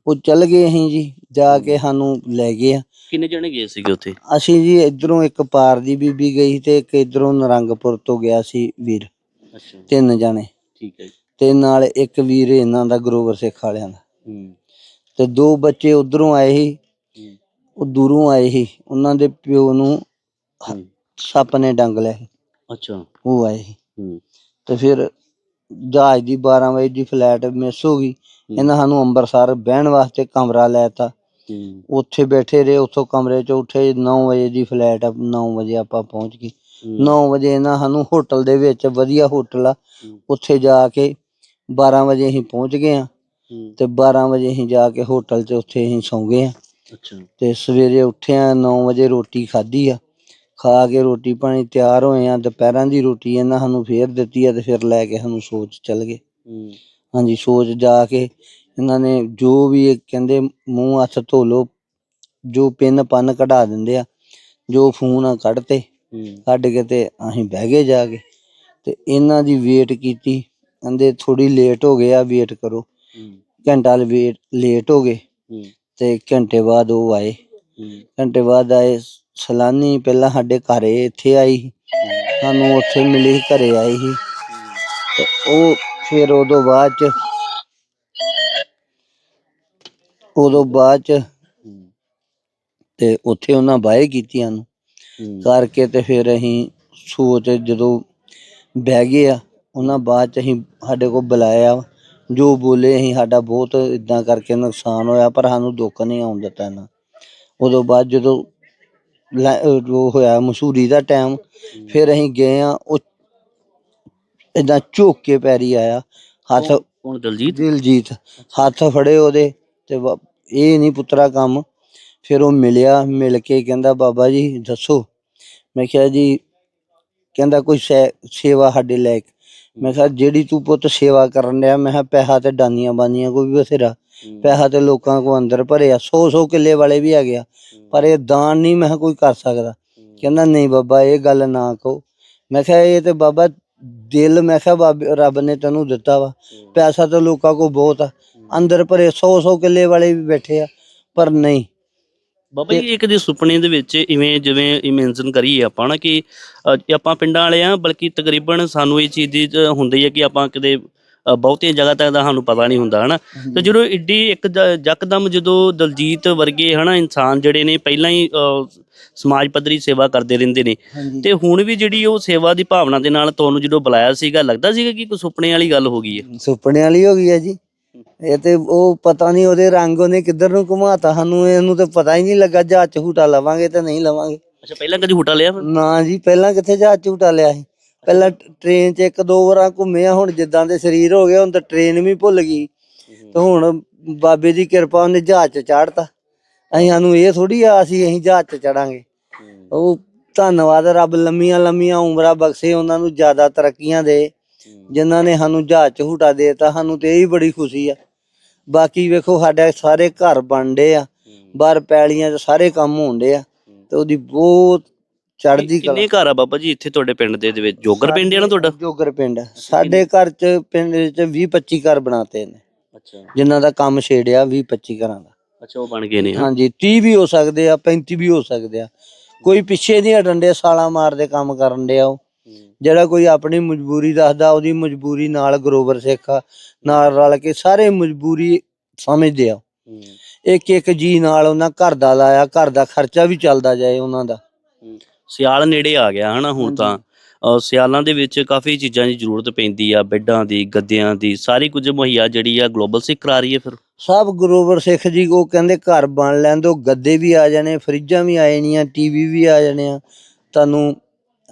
ਉਹ ਚੱਲ ਗਏ ਅਸੀਂ ਜੀ। ਜਾ ਕੇ ਸਾਨੂੰ ਲੈ ਗਏ ਆ। ਕਿੰਨੇ ਜਣੇ ਗਏ ਸੀਗੇ ਉੱਥੇ? ਅਸੀਂ ਜੀ ਇਧਰੋਂ ਇੱਕ ਪਾਰ ਦੀ ਬੀਬੀ ਗਈ ਤੇ ਇੱਕ ਇਧਰੋਂ ਨਰੰਗਪੁਰ ਤੋਂ ਗਿਆ ਸੀ ਵੀਰ। ਅੱਛਾ। ਤਿੰਨ ਜਾਣੇ। ਠੀਕ ਹੈ ਤੇ ਨਾਲ ਇੱਕ ਵੀਰ ਇਹਨਾਂ ਦਾ ਗਰੋਵਰ ਸਿੱਖ ਵਾਲਿਆਂ ਦਾ। ਹੂੰ। ਤੇ ਦੋ ਬੱਚੇ ਉਧਰੋਂ ਆਏ ਸੀ। ਉਹ ਦੂਰੋਂ ਆਏ ਸੀ। ਉਹਨਾਂ ਦੇ ਪਿਓ ਨੂੰ ਹੂੰ ਸੱਪ ਨੇ ਡੰਗ ਲਿਆ ਸੀ। ਅੱਛਾ। ਉਹ ਆਏ ਸੀ। ਹੂੰ। ਤੇ ਫਿਰ ਜਹਾਜ਼ ਦੀ 12 ਵਜੇ ਦੀ ਫਲਾਈਟ ਮਿਸ ਹੋ ਗਈ। ਇਹਨਾਂ ਸਾਨੂੰ ਅੰਮ੍ਰਿਤਸਰ ਬਹਿਣ ਵਾਸਤੇ ਕਮਰਾ ਲੈਤਾ ਹੂੰ ਉੱਥੇ ਬੈਠੇ ਰਹੇ ਉੱਥੋਂ ਕਮਰੇ 'ਚ ਉੱਠੇ 9 ਵਜੇ ਦੀ ਫਲਾਈਟ 9 ਵਜੇ ਆਪਾਂ ਪਹੁੰਚ ਗਏ। 9 ਵਜੇ ਇਹਨਾਂ ਸਾਨੂੰ ਹੋਟਲ ਦੇ ਵਿੱਚ ਵਧੀਆ ਹੋਟਲ ਆ। ਉੱਥੇ ਜਾ ਕੇ 12 ਵਜੇ ਅਸੀਂ ਪਹੁੰਚ ਗਏ ਆ ਤੇ 12 ਵਜੇ ਅਸੀਂ ਜਾ ਕੇ ਹੋਟਲ 'ਚ ਉੱਥੇ ਅਸੀਂ ਸੌਂ ਗਏ ਆ ਅੱਛਾ। ਤੇ ਸਵੇਰੇ ਉੱਠੇ ਆ 9 ਵਜੇ ਰੋਟੀ ਖਾਧੀ ਆ। ਖਾ ਕੇ ਰੋਟੀ ਪਾਣੀ ਤਿਆਰ ਹੋਏ ਆ ਦੁਪਹਿਰਾਂ ਦੀ ਰੋਟੀ ਇਹਨਾਂ ਸਾਨੂੰ ਫੇਰ ਦਿੱਤੀ ਆ ਤੇ ਫਿਰ ਲੈ ਕੇ ਸਾਨੂੰ ਸੋਚ ਚੱਲ ਗਏ। ਹਾਂਜੀ ਸੋਚ ਜਾ ਕੇ ਇਹਨਾਂ ਨੇ ਜੋ ਵੀ ਇਹ ਕਹਿੰਦੇ ਮੂੰਹ ਹੱਥ ਧੋ ਲਓ ਜੋ ਪਿੰਨ ਪੰਨ ਕਢਾ ਦਿੰਦੇ ਆ ਜੋ ਫੋਨ ਆ ਕੱਢਤੇ ਕੱਢ ਕੇ ਤੇ ਅਸੀਂ ਬਹਿ ਗਏ ਜਾ ਕੇ ਤੇ ਇਹਨਾਂ ਦੀ ਵੇਟ ਕੀਤੀ ਕਹਿੰਦੇ ਥੋੜੀ ਲੇਟ ਹੋ ਗਏ ਆ ਵੇਟ ਕਰੋ। ਘੰਟਾ ਵੇਟ ਲੇਟ ਹੋ ਗਏ। ਤੇ ਘੰਟੇ ਬਾਅਦ ਉਹ ਆਏ। ਘੰਟੇ ਬਾਅਦ ਆਏ ਸਲਾਨੀ ਪਹਿਲਾਂ ਸਾਡੇ ਘਰੇ ਇੱਥੇ ਆਈ। ਸਾਨੂੰ ਉੱਥੇ ਮਿਲੀ ਘਰੇ ਆਈ ਸੀ। ਤੇ ਉਹ ਫਿਰ ਉਦੋਂ ਬਾਅਦ ਚ ਉਦੋਂ ਬਾਅਦ ਚ ਤੇ ਉੱਥੇ ਉਹਨਾਂ ਬਾਏ ਕੀਤੀਆਂ ਨੂੰ। ਕਰਕੇ ਤੇ ਫਿਰ ਅਸੀਂ ਸੋਚ ਜਦੋਂ ਬਹਿ ਗਏ ਆ ਉਹਨਾਂ ਬਾਅਦ ਚ ਅਸੀਂ ਸਾਡੇ ਕੋਲ ਬੁਲਾਇਆ। ਜੋ ਬੋਲੇ ਅਸੀਂ ਸਾਡਾ ਬਹੁਤ ਇਦਾਂ ਕਰਕੇ ਨੁਕਸਾਨ ਹੋਇਆ ਪਰ ਸਾਨੂੰ ਦੁੱਖ ਨਹੀਂ ਆਉਣ ਦਿੱਤਾ ਇਹਨਾਂ। ਉਦੋਂ ਬਾਅਦ ਜਦੋਂ ਲੈ- ਅਹ ਉਹ ਹੋਇਆ ਮਸੂਰੀ ਦਾ ਟਾਈਮ ਫਿਰ ਅਸੀਂ ਗਏ ਆ ਉਹ ਇਦਾਂ ਝੁੱਕ ਕੇ ਪੈਰੀ ਆਇਆ। ਹੱਥ ਕੌਣ? ਦਲਜੀਤ? ਦਿਲਜੀਤ। ਹੱਥ ਫੜੇ ਉਹਦੇ। ਤੇ ਇਹ ਨਹੀਂ ਪੁੱਤਰਾ ਕੰਮ। ਫਿਰ ਉਹ ਮਿਲਿਆ ਮਿਲ ਕੇ ਕਹਿੰਦਾ ਬਾਬਾ ਜੀ ਦੱਸੋ। ਮੈਂ ਕਿਹਾ ਜੀ ਕਹਿੰਦਾ ਕੋਈ ਸੈ- ਸੇਵਾ ਸਾਡੇ ਲੈ ਮੈਂ ਕਿਹਾ ਜਿਹੜੀ ਤੂੰ ਪੁੱਤ ਸੇਵਾ ਕਰਨ ਡਿਆ ਮੈਂ ਕਿਹਾ ਪੈਸਾ ਤੇ ਡਾਨੀਆਂ ਬਾਨੀਆਂ ਕੋਈ ਵੀ ਬਥੇਰਾ। ਪੈਸਾ ਤੇ ਲੋਕਾਂ ਕੋ ਅੰਦਰ ਭਰਿਆ 100 100 ਕਿੱਲੇ ਵਾਲੇ ਵੀ ਆ। ਪਰ ਇਹ ਦਾਨ ਨਹੀਂ ਮੈਂ ਕਿਹਾ ਕੋਈ ਕਰ ਸਕਦਾ। ਕਹਿੰਦਾ ਨਹੀਂ ਬਾਬਾ ਇਹ ਗੱਲ ਨਾ ਕਹੋ। ਮੈਂ ਕਿਹਾ ਇਹ ਤੇ ਬਾਬਾ ਦਿਲ ਮੈਂ ਕਿਹਾ ਬਾਬੇ ਰੱਬ ਨੇ ਤੈਨੂੰ ਦਿੱਤਾ ਵਾ। ਪੈਸਾ ਤਾਂ ਲੋਕਾਂ ਕੋ ਬਹੁਤ ਆ। ਅੰਦਰ ਭਰੇ 100 100 ਕਿੱਲੇ ਵਾਲੇ ਵੀ ਬੈਠੇ ਆ ਪਰ ਨਹੀਂ। ਬਾਬਾ ਜੀ ਇੱਕ ਦੇ ਸੁਪਨੇ ਦੇ ਵਿੱਚ ਇਵੇਂ ਜਿਵੇਂ ਇਮੇਜਿਨ ਕਰੀਏ ਆਪਾਂ ਨਾ ਕਿ ਅ, ਆਪਾਂ ਪਿੰਡਾਂ ਵਾਲੇ ਆ ਬਲਕਿ ਤਕਰੀਬਨ ਸਾਨੂੰ ਇਹ ਚੀਜ਼ ਦੀ ਹੁੰਦੀ ਹੈ ਕਿ ਆਪਾਂ ਕਿਤੇ ਅ, ਬਹੁਤੀਆਂ ਜਗ੍ਹਾ ਤੱਕ ਦਾ ਸਾਨੂੰ ਪਤਾ ਨਹੀਂ ਹੁੰਦਾ ਹਨਾ? ਤੇ ਜਦੋਂ ਏਡੀ ਇੱਕ ਜ- ਯਕਦਮ ਜਦੋਂ ਦਲਜੀਤ ਵਰਗੇ ਹਨਾ ਇਨਸਾਨ ਜਿਹੜੇ ਨੇ ਪਹਿਲਾਂ ਹੀ ਅ, ਸਮਾਜ ਪੱਧਰੀ ਸੇਵਾ ਕਰਦੇ ਰਹਿੰਦੇ ਨੇ। ਹਾਂਜੀ। ਤੇ ਹੁਣ ਵੀ ਜਿਹੜੀ ਉਹ ਸੇਵਾ ਦੀ ਭਾਵਨਾ ਦੇ ਨਾਲ ਤੁਹਾਨੂੰ ਜਦੋਂ ਬੁਲਾਇਆ ਸੀਗਾ ਲੱਗਦਾ ਸੀਗਾ ਕਿ ਕੋਈ ਸੁਪਨੇ ਵਾਲੀ ਗੱਲ ਹੋ ਗਈ ਹੈ? ਸੁਪਨੇ ਵਾਲੀ ਹੋ ਗਈ ਆ ਜੀ। ਇਹ ਤੇ ਉਹ ਪਤਾ ਨਹੀਂ ਉਹਦੇ ਰੰਗ ਉਹਨੇ ਕਿੱਧਰ ਨੂੰ ਘੁਮਾਤਾ ਸਾਨੂੰ ਇਹਨੂੰ ਤੇ ਪਤਾ ਹੀ ਨਹੀਂ ਲੱਗਾ ਜਹਾਜ਼ ਚ ਹੂਟਾ ਲਵਾਂਗੇ ਤੇ ਨਹੀਂ ਲਵਾਂਗੇ। ਅੱਛਾ ਪਹਿਲਾਂ ਕਦੀ ਹੁਟਾ ਲਿਆ ਫਿਰ? ਨਾ ਜੀ ਪਹਿਲਾਂ ਕਿੱਥੇ ਜਹਾਜ਼ ਚ ਹੂਟਾ ਲਿਆ ਸੀ? ਪਹਿਲਾਂ ਟ੍ਰੇਨ 'ਚ ਇੱਕ ਦੋ ਵਾਰਾਂ ਘੁੰਮੇ ਆ ਹੁਣ ਜਿੱਦਾਂ ਦੇ ਸਰੀਰ ਹੋ ਗਏ ਹੁਣ ਤਾਂ ਟ੍ਰੇਨ ਵੀ ਭੁੱਲ ਗਈ। ਤੇ ਹੁਣ ਬਾਬੇ ਦੀ ਕਿਰਪਾ ਉਹਨੇ ਜਹਾਜ਼ 'ਚ ਚਾੜਤਾ। ਅਸੀਂ ਸਾਨੂੰ ਇਹ ਥੋੜੀ ਆ ਸੀ ਅਸੀਂ ਜਹਾਜ਼ 'ਚ ਚੜਾਂਗੇ। ਉਹ ਧੰਨਵਾਦ ਰੱਬ ਲੰਮੀਆਂ ਲੰਮੀਆਂ ਉਮਰਾਂ ਬਖਸ਼ੇ ਉਹਨਾਂ ਨੂੰ ਜ਼ਿਆਦਾ ਤਰੱਕੀਆਂ ਦੇ। ਜਿਨ੍ਹਾਂ ਨੇ ਸਾਨੂੰ ਜਹਾਜ਼ 'ਚ ਹੂਟਾ ਦੇਤਾ ਸਾਨੂੰ ਤੇ ਇਹ ਹੀ ਬੜੀ ਖੁਸ਼ੀ ਆ। ਬਾਕੀ ਵੇਖੋ ਸਾਡੇ ਸਾਰੇ ਘਰ ਬਣਦੇ ਆ ਬਾਹਰ ਪੈਲੀਆਂ 'ਚ ਸਾਰੇ ਕੰਮ ਹੁੰਦੇ ਆ ਤੇ ਉਹਦੀ ਬਹੁਤ ਚੜ੍ਹਦੀ ਕਲਾ। ਕਿੰਨੇ ਘਰ ਆ ਬਾਬਾ ਜੀ ਇੱਥੇ ਤੁਹਾਡੇ ਪਿੰਡ ਦੇ ਦੇ ਵਿੱਚ? ਜੋਗਰ ਪਿੰਡ ਹੈ ਨਾ ਤੁਹਾਡਾ? ਜੋਗਰ ਪਿੰਡ ਸਾਡੇ ਘਰ 'ਚ ਪਿੰਡ 'ਚ 20 25 ਘਰ ਬਣਾਤੇ ਨੇ। ਅੱਛਾ। ਜਿਨ੍ਹਾਂ ਦਾ ਕੰਮ ਛੇੜਿਆ 20 25 ਘਰਾਂ ਦਾ। ਅੱਛਾ ਉਹ ਬਣ ਗਏ ਨੇ ਹਾਂ। ਹਾਂਜੀ 30 ਵੀ ਹੋ ਸਕਦੇ ਆ 35 ਵੀ ਹੋ ਸਕਦੇ ਆ। ਕੋਈ ਪਿੱਛੇ ਨਹੀਂ ਹਟਣ ਦੇ ਸਾਲਾ ਮਾਰਦੇ ਕੰਮ ਕਰਨ ਡਿਆ ਉਹ। ਹੂੰ। ਜਿਹੜਾ ਕੋਈ ਆਪਣੀ ਮਜਬੂਰੀ ਦੱਸਦਾ ਉਹਦੀ ਮਜਬੂਰੀ ਨਾਲ ਗਰੋਵਰ ਸਿੱਖ ਆ, ਨਾਲ ਰਲ ਕੇ ਸਾਰੇ ਮਜਬੂਰੀ ਸਮਝਦੇ ਆ। ਇੱਕ ਇੱਕ ਜੀ ਨਾਲ ਉਹਨਾਂ ਘਰ ਦਾ ਲਾਇਆ ਘਰ ਦਾ ਖਰਚਾ ਵੀ ਚੱਲਦਾ ਜਾਏ ਉਹਨਾਂ ਦਾ। ਸਿਆਲ ਨੇੜੇ ਆ ਗਿਆ ਹਨਾ ਹੁਣ ਤਾਂ। ਸਿਆਲਾਂ ਦੇ ਵਿੱਚ ਕਾਫੀ ਚੀਜ਼ਾਂ ਦੀ ਜ਼ਰੂਰਤ ਪੈਂਦੀ ਆ ਬੈੱਡਾਂ ਦੀ ਗੱਦਿਆਂ ਦੀ ਸਾਰੀ ਕੁਝ ਮੁਹੱਈਆ ਜਿਹੜੀ ਆ ਗਲੋਬਲ ਸਿੱਖ ਕਰਾ ਰਹੀ ਹੈ ਫਿਰ। ਸਭ ਗਰੋਵਰ ਸਿੱਖ ਜੀ ਉਹ ਕਹਿੰਦੇ ਘਰ ਬਣ ਲੈਣ ਦੋ ਗੱਦੇ ਵੀ ਆ ਜਾਣੇ ਫਰਿੱਜਾਂ ਵੀ ਆ ਜਾਣੀਆਂ ਟੀਵੀ ਵੀ ਆ ਜਾਣੇ ਆ। ਤੁਹਾਨੂੰ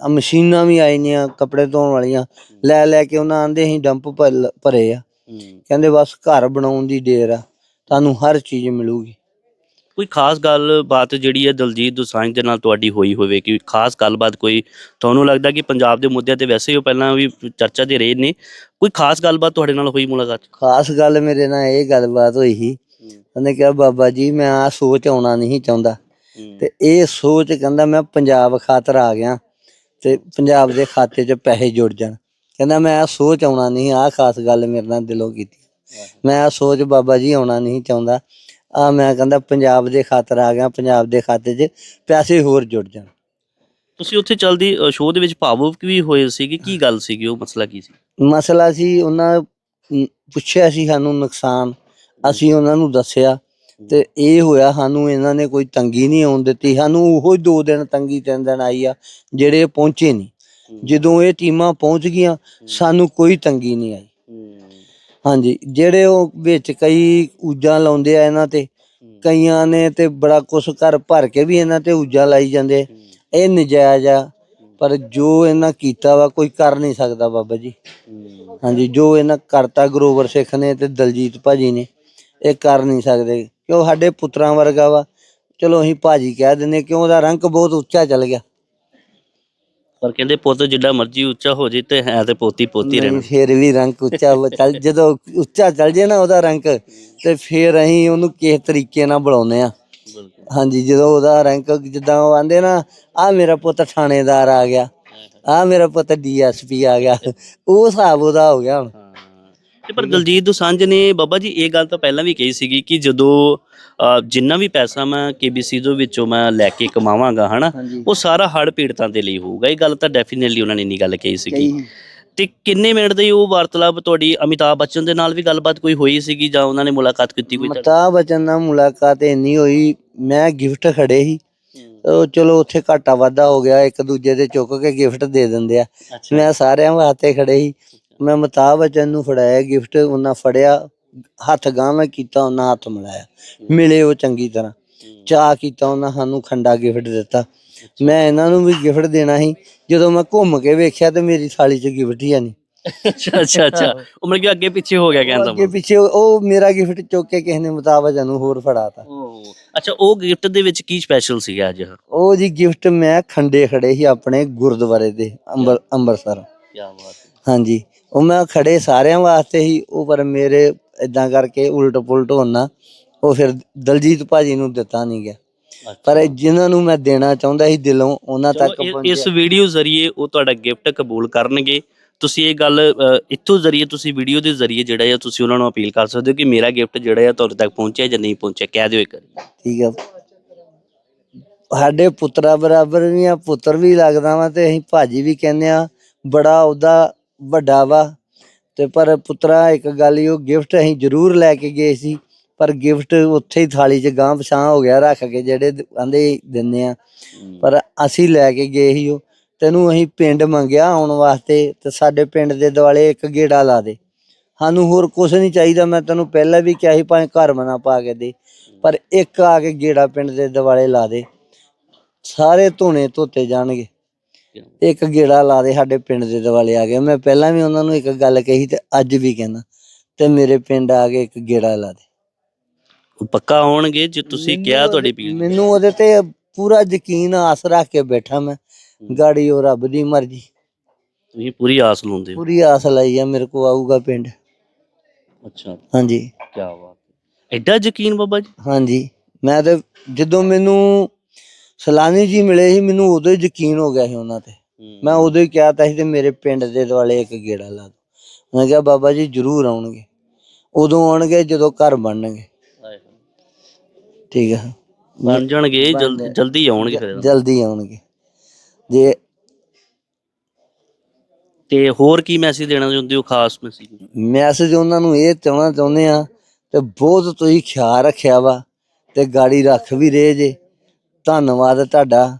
ਆਹ ਮਸ਼ੀਨਾਂ ਵੀ ਆ ਜਾਣੀਆਂ ਕੱਪੜੇ ਧੋਣ ਵਾਲੀਆਂ। ਲੈ ਲੈ ਕੇ ਉਹਨਾਂ ਆਂਦੇ ਅਸੀਂ ਡੰਪ ਭਰ- ਭਰੇ ਆ। ਕਹਿੰਦੇ ਬਸ ਘਰ ਬਣਾਉਣ ਦੀ ਦੇਰ ਆ। ਤੁਹਾਨੂੰ ਹਰ ਚੀਜ਼ ਮਿਲੂਗੀ। ਕੋਈ ਖਾਸ ਗੱਲ ਬਾਤ ਜਿਹੜੀ ਹੈ ਦਲਜੀਤ ਦੋਸਾਂਝ ਦੇ ਨਾਲ ਤੁਹਾਡੀ ਹੋਈ ਹੋਵੇ ਕਿ ਖਾਸ ਗੱਲਬਾਤ ਕੋਈ ਤੁਹਾਨੂੰ ਲੱਗਦਾ ਕਿ ਪੰਜਾਬ ਦੇ ਮੁੱਦਿਆਂ ਤੇ ਵੈਸੇ ਹੀ ਉਹ ਪਹਿਲਾਂ ਵੀ ਚਰਚਾ ਦੇ ਰਹੇ ਨੇ? ਕੋਈ ਖਾਸ ਗੱਲਬਾਤ ਤੁਹਾਡੇ ਨਾਲ ਹੋਈ ਮੁਲਾਕਾਤ? ਖਾਸ ਗੱਲ ਮੇਰੇ ਨਾਲ ਇਹ ਗੱਲਬਾਤ ਹੋਈ ਸੀ। ਉਹਨੇ ਕਿਹਾ ਬਾਬਾ ਜੀ ਮੈਂ ਆ ਸੋਚ ਆਉਣਾ ਨਹੀਂ ਚਾਹੁੰਦਾ। ਤੇ ਇਹ ਸੋਚ ਕਹਿੰਦਾ ਮੈਂ ਪੰਜਾਬ ਖਾਤਰ ਆ ਗਿਆ। ਤੇ ਪੰਜਾਬ ਦੇ ਖਾਤੇ 'ਚ ਪੈਸੇ ਜੁੜ ਜਾਣ। ਕਹਿੰਦਾ ਮੈਂ ਆ ਸੋਚ ਆਉਣਾ ਨਹੀਂ ਆ ਖਾਸ ਗੱਲ ਮੇਰੇ ਨਾਲ ਦਿਲੋਂ ਕੀਤੀ। ਮੈਂ ਆ ਸੋਚ ਬਾਬਾ ਜੀ ਆਉਣਾ ਨਹੀਂ ਚਾਹੁੰਦਾ। ਆ ਮੈਂ ਕਹਿੰਦਾ ਪੰਜਾਬ ਦੇ ਖਾਤਰ ਆ ਗਿਆ ਪੰਜਾਬ ਦੇ ਖਾਤੇ 'ਚ ਪੈਸੇ ਹੋਰ ਜੁੜ ਜਾਣ। ਤੁਸੀਂ ਉੱਥੇ ਚਲਦੀ ਸ਼ੋਅ ਦੇ ਵਿੱਚ ਭਾਵੁਕ ਵੀ ਹੋਏ ਸੀਗੇ ਕੀ ਗੱਲ ਸੀਗੀ ਉਹ ਮਸਲਾ ਕੀ ਸੀ? ਮਸਲਾ ਸੀ ਉਹਨਾਂ ਪੁੱਛਿਆ ਸੀ ਸਾਨੂੰ ਨੁਕਸਾਨ। ਅਸੀਂ ਉਹਨਾਂ ਨੂੰ ਦੱਸਿਆ ਤੇ ਇਹ ਹੋਇਆ ਸਾਨੂੰ ਇਹਨਾਂ ਨੇ ਕੋਈ ਤੰਗੀ ਨਹੀਂ ਆਉਣ ਦਿੱਤੀ। ਸਾਨੂੰ ਉਹੋ ਹੀ ਦੋ ਦਿਨ ਤੰਗੀ ਤਿੰਨ ਦਿਨ ਆਈ ਆ ਜਿਹੜੇ ਪਹੁੰਚੇ ਨਹੀਂ। ਜਦੋਂ ਇਹ ਟੀਮਾਂ ਪਹੁੰਚ ਗਈਆਂ ਸਾਨੂੰ ਕੋਈ ਤੰਗੀ ਨਹੀਂ ਆਈ। ਹਾਂਜੀ ਜਿਹੜੇ ਉਹ ਵਿੱਚ ਕਈ ਊਜਾਂ ਲਾਉਂਦੇ ਆ ਇਹਨਾਂ ਤੇ ਕਈਆਂ ਨੇ ਤੇ ਬੜਾ ਕੁਛ ਘਰ ਭਰ ਕੇ ਵੀ ਇਹਨਾਂ ਤੇ ਊਜਾਂ ਲਾਈ ਜਾਂਦੇ। ਇਹ ਨਜਾਇਜ਼ ਆ ਪਰ ਜੋ ਇਹਨਾਂ ਕੀਤਾ ਵਾ ਕੋਈ ਕਰ ਨਹੀਂ ਸਕਦਾ ਬਾਬਾ ਜੀ। ਹਾਂਜੀ ਜੋ ਇਹਨਾਂ ਕਰਤਾ ਗਰੋਵਰ ਸਿੱਖ ਨੇ ਤੇ ਦਲਜੀਤ ਭਾਜੀ ਨੇ ਇਹ ਕਰ ਨਹੀਂ ਸਕਦੇ। ਕਿਉਂ ਸਾਡੇ ਪੁੱਤਰਾਂ ਵਰਗਾ ਵਾ। ਚਲੋ ਅਸੀਂ ਭਾਜੀ ਕਹਿ ਦਿੰਦੇ ਕਿਉਂ ਉਹਦਾ ਰੰਗ ਬਹੁਤ ਉੱਚਾ ਚੱਲ ਗਿਆ। ਪਰ ਕਹਿੰਦੇ ਪੁੱਤ ਜਿੱਡਾ ਮਰਜ਼ੀ ਉੱਚਾ ਹੋ ਜੇ ਤੇ ਹੈ ਤੇ ਪੋਤੀ ਪੋਤੀ ਰਹਿਣਾ। ਨਹੀਂ, ਫਿਰ ਵੀ ਰੰਗ ਉੱਚਾ ਵਾ- ਚੱਲ ਜਦੋਂ ਉੱਚਾ ਚੱਲ ਜੇ ਨਾ ਉਹਦਾ ਰੰਗ ਤੇ ਫਿਰ ਅਸੀਂ ਉਹਨੂੰ ਕਿਸ ਤਰੀਕੇ ਨਾਲ ਬੁਲਾਉਂਦੇ ਆ ਹਾਂਜੀ ਜਦੋਂ ਉਹਦਾ ਰੈਂਕ ਜਿੱਦਾਂ ਉਹ ਆਂਦੇ ਨਾ ਆ ਮੇਰਾ ਪੁੱਤ ਥਾਣੇਦਾਰ ਆ ਗਿਆ। ਆ ਮੇਰਾ ਪੁੱਤ ਡੀਐਸਪੀ ਆ ਗਿਆ। ਉਹ ਹਿਸਾਬ ਉਹਦਾ ਹੋ ਗਿਆ ਹੁਣ। ਤੇ ਪਰ ਦਲਜੀਤ ਦੋਸਾਂਝ ਨੇ ਬਾਬਾ ਜੀ ਇਹ ਗੱਲ ਤਾਂ ਪਹਿਲਾਂ ਵੀ ਕਹੀ ਸੀਗੀ ਕਿ ਜਦੋਂ ਅ, ਜਿੰਨਾ ਵੀ ਪੈਸਾ ਮੈਂ ਕੇਬੀਸੀ ਦੇ ਵਿੱਚੋਂ ਮੈਂ ਲੈ ਕੇ ਕਮਾਵਾਂਗਾ ਹਨਾ ਹਾਂਜੀ। ਉਹ ਸਾਰਾ ਹੜ ਪੀੜਤਾਂ ਦੇ ਲਈ ਹੋਊਗਾ। ਇਹ ਗੱਲ ਤਾਂ ਡੈਫੀਨਿਟਲੀ ਉਹਨਾਂ ਨੇ ਨਹੀਂ ਗੱਲ ਕਹੀ ਸੀਗੀ। ਤੇ ਕਿੰਨੇ ਮਿੰਟ ਦੀ ਉਹ ਵਾਰਤਾਲਾਪ ਤੁਹਾਡੀ ਅਮਿਤਾਭ ਬੱਚਨ ਦੇ ਨਾਲ ਵੀ ਗੱਲਬਾਤ ਕੋਈ ਹੋਈ ਸੀਗੀ ਜਾਂ ਉਹਨਾਂ ਨੇ ਮੁਲਾਕਾਤ ਕੀਤੀ ਕੋਈ ਤੁਹਾਡੀ? ਮਤਾ ਬਚਨ ਨਾਲ ਮੁਲਾਕਾਤ ਇੰਨੀ ਹੋਈ ਮੈਂ ਗਿਫਟ ਖੜੇ ਸੀ। ਉਹ ਚਲੋ ਉੱਥੇ ਘਾਟਾ ਵਾਧਾ ਹੋ ਗਿਆ ਇੱਕ ਦੂਜੇ ਦੇ ਚੁੱਕ ਕੇ ਗਿਫਟ ਦੇ ਦਿੰਦੇ ਆ। ਅੱਛਾ। ਮੈਂ ਸਾਰਿਆਂ ਵਾਸਤੇ ਖੜੇ ਸੀ। ਮੈਂ ਮਤਾ ਬਚਨ ਨੂੰ ਫੜਾਇਆ ਗਿਫਟ ਉਹਨਾਂ ਫੜਿਆ ਹੱਥ ਗਾਂ ਮੈਂ ਕੀਤਾ ਉਹਨਾਂ ਹੱਥ ਮਿਲਾਇਆ। ਮਿਲੇ ਉਹ ਚੰਗੀ ਤਰ੍ਹਾਂ। ਚਾਹ ਕੀਤਾ ਉਹਨਾਂ ਸਾਨੂੰ ਖੰਡਾ ਗਿਫਟ ਦਿੱਤਾ। ਮੈਂ ਇਹਨਾਂ ਨੂੰ ਵੀ ਗਿਫਟ ਦੇਣਾ ਸੀ। ਜਦੋਂ ਮੈਂ ਘੁੰਮ ਕੇ ਵੇਖਿਆ ਤੇ ਮੇਰੀ ਥਾਲੀ 'ਚ ਗਿਫਟ ਹੀ ਨਹੀਂ। ਅੱਛਾ ਅੱਛਾ ਅੱਛਾ। ਉਹ ਮਤਲਬ ਕਿ ਅੱਗੇ ਪਿੱਛੇ ਹੋ ਗਿਆ ਕਹਿੰਦਾ ਅੱਗੇ ਪਿੱਛੇ ਉਹ ਮੇਰਾ ਗਿਫਟ ਚੁੱਕ ਕੇ ਕਿਸੇ ਨੇ ਮੁਤਾਬਕ ਨੂੰ ਹੋਰ ਫੜਾਤਾ। ਅੱਛਾ ਉਹ ਗਿਫਟ ਦੇ ਵਿੱਚ ਕੀ ਸਪੈਸ਼ਲ ਸੀਗਾ ਅੱਜ? ਉਹ ਜੀ ਗਿਫਟ ਮੈਂ ਖੰਡੇ ਖੜੇ ਸੀ ਆਪਣੇ ਗੁਰਦੁਆਰੇ ਦੇ ਅੰਬਰ ਅੰਮ੍ਰਿਤਸਰ। ਕੀ ਬਾਤ ਹਾਂਜੀ। ਉਹ ਮੈਂ ਖੜੇ ਸਾਰਿਆਂ ਵਾਸਤੇ ਹੀ ਉਹ ਪਰ ਮੇਰੇ ਇਦਾਂ ਕਰਕੇ ਉਲਟ ਪੁਲਟ ਹੋਣਾ ਉਹ ਫਿਰ ਦਲਜੀਤ ਭਾਜੀ ਨੂੰ ਦਿੱਤਾ ਨਹੀਂ ਗਿਆ। ਪਰ ਜਿਨ੍ਹਾਂ ਨੂੰ ਮੈਂ ਦੇਣਾ ਚਾਹੁੰਦਾ ਸੀ ਦਿਲੋਂ ਉਹਨਾਂ ਤੱਕ ਇਸ ਵੀਡੀਓ ਜ਼ਰੀਏ ਉਹ ਤੁਹਾਡਾ ਗਿਫਟ ਕਬੂਲ ਕਰਨਗੇ। ਤੁਸੀਂ ਇਹ ਗੱਲ ਇੱਥੋਂ ਜ਼ਰੀਏ ਤੁਸੀਂ ਵੀਡੀਓ ਦੇ ਜ਼ਰੀਏ ਜਿਹੜਾ ਆ ਤੁਸੀਂ ਉਹਨਾਂ ਨੂੰ ਅਪੀਲ ਕਰ ਸਕਦੇ ਹੋ ਕਿ ਮੇਰਾ ਗਿਫਟ ਜਿਹੜਾ ਆ ਤੁਹਾਡੇ ਤੱਕ ਪਹੁੰਚਿਆ ਜਾਂ ਨਹੀਂ ਪਹੁੰਚਿਆ ਕਹਿ ਦਿਓ ਇੱਕ। ਠੀਕ ਆ। ਸਾਡੇ ਪੁੱਤਰਾ ਬਰਾਬਰ ਵੀ ਆ ਪੁੱਤਰ ਵੀ ਲੱਗਦਾ ਵਾ ਤੇ ਅਸੀਂ ਭਾਜੀ ਵੀ ਕਹਿੰਦੇ ਆ ਬੜਾ ਉਹਦਾ ਵੱਡਾ ਵਾ। ਤੇ ਪਰ ਪੁੱਤਰਾ, ਇੱਕ ਗੱਲ ਈ, ਉਹ ਗਿਫਟ ਅਸੀਂ ਜ਼ਰੂਰ ਲੈ ਕੇ ਗਏ ਸੀ। ਪਰ ਗਿਫਟ ਉੱਥੇ ਹੀ ਥਾਲੀ 'ਚ ਗਾਂ ਪਛਾਂ ਹੋ ਗਿਆ, ਰੱਖ ਕੇ ਜਿਹੜੇ ਕਹਿੰਦੇ ਦਿੰਦੇ ਆ। ਪਰ ਅਸੀਂ ਲੈ ਕੇ ਗਏ ਸੀ ਉਹ। ਤੈਨੂੰ ਅਸੀਂ ਪਿੰਡ ਮੰਗਿਆ ਆਉਣ ਵਾਸਤੇ, ਤੇ ਸਾਡੇ ਪਿੰਡ ਦੇ ਦੁਆਲੇ ਇੱਕ ਗੇੜਾ ਲਾ ਦੇ। ਸਾਨੂੰ ਹੋਰ ਕੁਝ ਨਹੀਂ ਚਾਹੀਦਾ, ਮੈਂ ਤੈਨੂੰ ਪਹਿਲਾਂ ਵੀ ਕਿਹਾ ਸੀ, ਭਾਵੇਂ ਘਰ ਮਨਾ ਪਾ ਕੇ ਦੇ। ਪਰ ਇੱਕ ਆ ਕੇ ਗੇੜਾ ਪਿੰਡ ਦੇ ਦੁਆਲੇ ਲਾ ਦੇ। ਸਾਰੇ ਧੋਣੇ ਧੋਤੇ ਜਾਣਗੇ। ਇੱਕ ਗੇੜਾ ਲਾ ਦੇ ਸਾਡੇ ਪਿੰਡ ਦੇ ਦਿਵਾਲੇ ਆ ਗਏ। ਮੈਂ ਪਹਿਲਾਂ ਵੀ ਉਹਨਾਂ ਨੂੰ ਇੱਕ ਗੱਲ ਕਹੀ ਤੇ ਅੱਜ ਵੀ ਕਹਿੰਦਾ ਤੇ ਮੇਰੇ ਪਿੰਡ ਆ ਕੇ ਇੱਕ ਗੇੜਾ ਲਾ ਦੇ। ਉਹ ਪੱਕਾ ਆਉਣਗੇ ਜੇ ਤੁਸੀਂ ਕਿਹਾ ਤੁਹਾਡੀ ਅਪੀਲ ਮੈਨੂੰ ਉਹਦੇ ਤੇ ਪੂਰਾ ਯਕੀਨ ਆਸ ਰੱਖ ਕੇ ਬੈਠਾ ਮੈਂ। ਗਾੜੀ ਉਹ ਰੱਬ ਦੀ ਮਰਜ਼ੀ। ਤੁਸੀਂ ਪੂਰੀ ਆਸ ਲਾਉਂਦੇ ਹੋ। ਪੂਰੀ ਆਸ ਲਈ ਆ ਮੇਰੇ ਕੋ ਆਊਗਾ ਪਿੰਡ। ਅੱਛਾ। ਹਾਂਜੀ। ਕੀ ਬਾਤ ਐਡਾ ਯਕੀਨ ਬਾਬਾ ਜੀ। ਹਾਂਜੀ। ਮੈਂ ਤੇ ਜਦੋਂ ਮੈਨੂੰ ਸਲਾਨੀ ਜੀ ਮਿਲੇ ਸੀ ਮੈਨੂੰ ਉਦੋਂ ਹੀ ਯਕੀਨ ਹੋ ਗਿਆ ਸੀ ਉਹਨਾਂ ਤੇ। ਮੈਂ ਉਦੋਂ ਹੀ ਕਿਹਾ ਤਾ ਸੀ ਤੇ ਮੇਰੇ ਪਿੰਡ ਦੇ ਦੁਆਲੇ ਇੱਕ ਗੇੜਾ ਲਾ ਦੋ। ਮੈਂ ਕਿਹਾ ਬਾਬਾ ਜੀ ਜ਼ਰੂਰ ਆਉਣਗੇ। ਉਦੋਂ ਆਉਣਗੇ ਜਦੋਂ ਘਰ ਬਣਨਗੇ। ਠੀਕ ਹੈ ਬਣ ਜਾਣਗੇ ਜਲਦੀ ਜਲਦੀ ਆਉਣਗੇ ਫਿਰ। ਜਲਦੀ ਆਉਣਗੇ। ਜੇ ਤੇ ਹੋਰ ਕੀ ਮੈਸੇਜ ਦੇਣਾ ਚਾਹੁੰਦੇ ਹੋ ਖਾਸ ਮੈਸੇਜ ਮੈਸੇਜ ਉਹਨਾਂ ਨੂੰ ਇਹ ਚਾਹਣਾ ਚਾਹੁੰਦੇ ਆ ਤੇ ਬਹੁਤ ਤੁਸੀਂ ਖਿਆਲ ਰੱਖਿਆ ਵਾ ਤੇ ਗਾੜੀ ਰੱਖ ਵੀ ਰਹੇ ਜੇ। ਧੰਨਵਾਦ ਤੁਹਾਡਾ,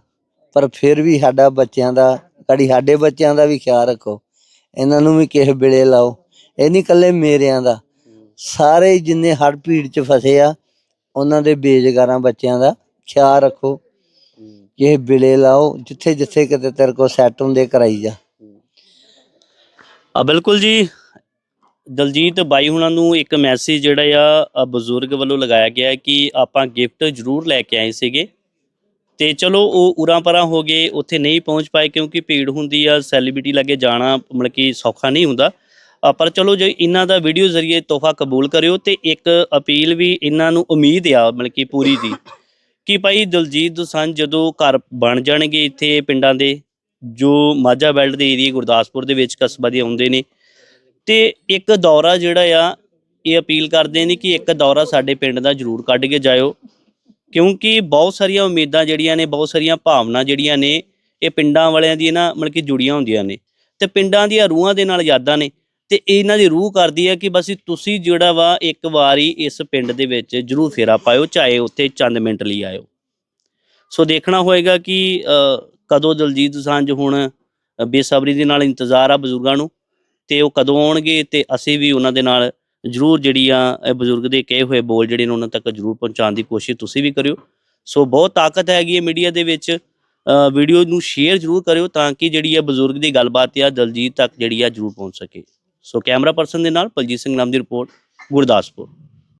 ਪਰ ਫਿਰ ਵੀ ਸਾਡਾ ਬੱਚਿਆਂ ਦਾ ਗਾੜੀ ਸਾਡੇ ਬੱਚਿਆਂ ਦਾ ਵੀ ਖਿਆਲ ਰੱਖੋ। ਇਹਨਾਂ ਨੂੰ ਵੀ ਕਿਸੇ ਵੇਲੇ ਲਾਓ। ਇਹ ਨਹੀਂ ਕੱਲੇ ਮੇਰਿਆਂ ਦਾ। ਸਾਰੇ ਜਿੰਨੇ ਹੜ ਭੀੜ ਚ ਫਸੇ ਆ, ਉਹਨਾਂ ਦੇ ਬੇਜਗਾਰਾਂ ਬੱਚਿਆਂ ਦਾ ਖਿਆਲ ਰੱਖੋ। ਕਿਸੇ ਵੇਲੇ ਲਾਓ, ਜਿੱਥੇ ਜਿੱਥੇ ਕਿਤੇ ਤੇਰੇ ਕੋਲ ਸੈੱਟ ਹੁੰਦੇ ਕਰਾਈ ਜਾ। ਆ ਬਿਲਕੁਲ ਜੀ। ਦਲਜੀਤ ਬਾਈ ਹੁਣਾਂ ਨੂੰ ਇੱਕ ਮੈਸੇਜ ਜਿਹੜਾ ਆ ਬਜ਼ੁਰਗ ਵੱਲੋਂ ਲਗਾਇਆ ਗਿਆ ਕਿ ਆਪਾਂ ਗਿਫਟ ਜ਼ਰੂਰ ਲੈ ਕੇ ਆਏ ਸੀਗੇ। ਤੇ ਚਲੋ ਉਹ ਉਰਾਂ ਪਰਾਂ ਹੋ ਗਏ, ਉੱਥੇ ਨਹੀਂ ਪਹੁੰਚ ਪਾਏ ਕਿਉਂਕਿ ਭੀੜ ਹੁੰਦੀ ਆ ਸੈਲੀਬ੍ਰਿਟੀ ਲਾਗੇ ਜਾਣਾ ਮਤਲਬ ਕਿ ਸੌਖਾ ਨਹੀਂ ਹੁੰਦਾ। ਪਰ ਚਲੋ ਜੇ ਇਹਨਾਂ ਦਾ ਵੀਡੀਓ ਜ਼ਰੀਏ ਤੋਹਫਾ ਕਬੂਲ ਕਰਿਓ ਤੇ ਇੱਕ ਅਪੀਲ ਵੀ ਇਹਨਾਂ ਨੂੰ ਉਮੀਦ ਆ ਮਤਲਬ ਕਿ ਪੂਰੀ ਦੀ ਕਿ ਭਾਈ ਦਲਜੀਤ ਦੋਸਾਂਝ ਜਦੋਂ ਘਰ ਬਣ ਜਾਣਗੇ ਇੱਥੇ ਪਿੰਡਾਂ ਦੇ, ਜੋ ਮਾਝਾ ਬੈਲਟ ਦੇ ਏਰੀਆ ਗੁਰਦਾਸਪੁਰ ਦੇ ਵਿੱਚ ਕਸਬਾ ਦੇ ਆਉਂਦੇ ਨੇ, ਤੇ ਇੱਕ ਦੌਰਾ ਜਿਹੜਾ ਆ, ਇਹ ਅਪੀਲ ਕਰਦੇ ਨੇ ਕਿ ਇੱਕ ਦੌਰਾ ਸਾਡੇ ਪਿੰਡ ਦਾ ਜ਼ਰੂਰ ਕੱਢ ਕੇ ਜਾਇਓ। ਕਿਉਂਕਿ ਬਹੁਤ ਸਾਰੀਆਂ ਉਮੀਦਾਂ ਜਿਹੜੀਆਂ ਨੇ, ਬਹੁਤ ਸਾਰੀਆਂ ਭਾਵਨਾ ਜਿਹੜੀਆਂ ਨੇ, ਇਹ ਪਿੰਡਾਂ ਵਾਲਿਆਂ ਦੀ ਨਾ ਮਤਲਬ ਕਿ ਜੁੜੀਆਂ ਹੁੰਦੀਆਂ ਨੇ। ਤੇ ਪਿੰਡਾਂ ਦੀਆਂ ਰੂਹਾਂ ਦੇ ਨਾਲ ਯਾਦਾਂ ਨੇ। ਤੇ ਇਹਨਾਂ ਦੀ ਰੂਹ ਕਰਦੀ ਹੈ ਕਿ ਬਸ ਤੁਸੀਂ ਜਿਹੜਾ ਵਾ ਇੱਕ ਵਾਰੀ ਇਸ ਪਿੰਡ ਦੇ ਵਿੱਚ ਜ਼ਰੂਰ ਫੇਰਾ ਪਾਇਓ, ਚਾਹੇ ਉੱਥੇ ਚੰਦ ਮਿੰਟ ਲਈ ਆਇਓ। ਸੋ ਦੇਖਣਾ ਹੋਏਗਾ ਕਿ ਕਦੋਂ ਦਲਜੀਤ ਸਾਂਝ ਹੁਣ ਬੇਸਬਰੀ ਦੇ ਨਾਲ ਇੰਤਜ਼ਾਰ ਆ ਬਜ਼ੁਰਗਾਂ ਨੂੰ, ਤੇ ਉਹ ਕਦੋਂ ਆਉਣਗੇ ਤੇ ਅਸੀਂ ਵੀ ਉਹਨਾਂ ਦੇ ਨਾਲ ਜ਼ਰੂਰ ਜਿਹੜੀ ਆ, ਇਹ ਬਜ਼ੁਰਗ ਦੇ ਕਹੇ ਹੋਏ ਬੋਲ ਜਿਹੜੇ ਨੇ ਉਹਨਾਂ ਤੱਕ ਜ਼ਰੂਰ ਪਹੁੰਚਾਉਣ ਦੀ ਕੋਸ਼ਿਸ਼ ਤੁਸੀਂ ਵੀ ਕਰਿਓ। ਸੋ ਬਹੁਤ ਤਾਕਤ ਹੈਗੀ ਹੈ ਮੀਡੀਆ ਦੇ ਵਿੱਚ। ਵੀਡੀਓ ਨੂੰ ਸ਼ੇਅਰ ਜ਼ਰੂਰ ਕਰਿਓ ਤਾਂ ਕਿ ਜਿਹੜੀ ਆ ਬਜ਼ੁਰਗ ਦੀ ਗੱਲਬਾਤ ਆ ਦਲਜੀਤ ਤੱਕ ਜਿਹੜੀ ਆ ਜ਼ਰੂਰ ਪਹੁੰਚ ਸਕੇ। ਸੋ ਕੈਮਰਾ ਪਰਸਨ ਦੇ ਨਾਲ ਬਲਜੀਤ ਸਿੰਘ ਨਾਮ ਦੀ ਰਿਪੋਰਟ, ਗੁਰਦਾਸਪੁਰ।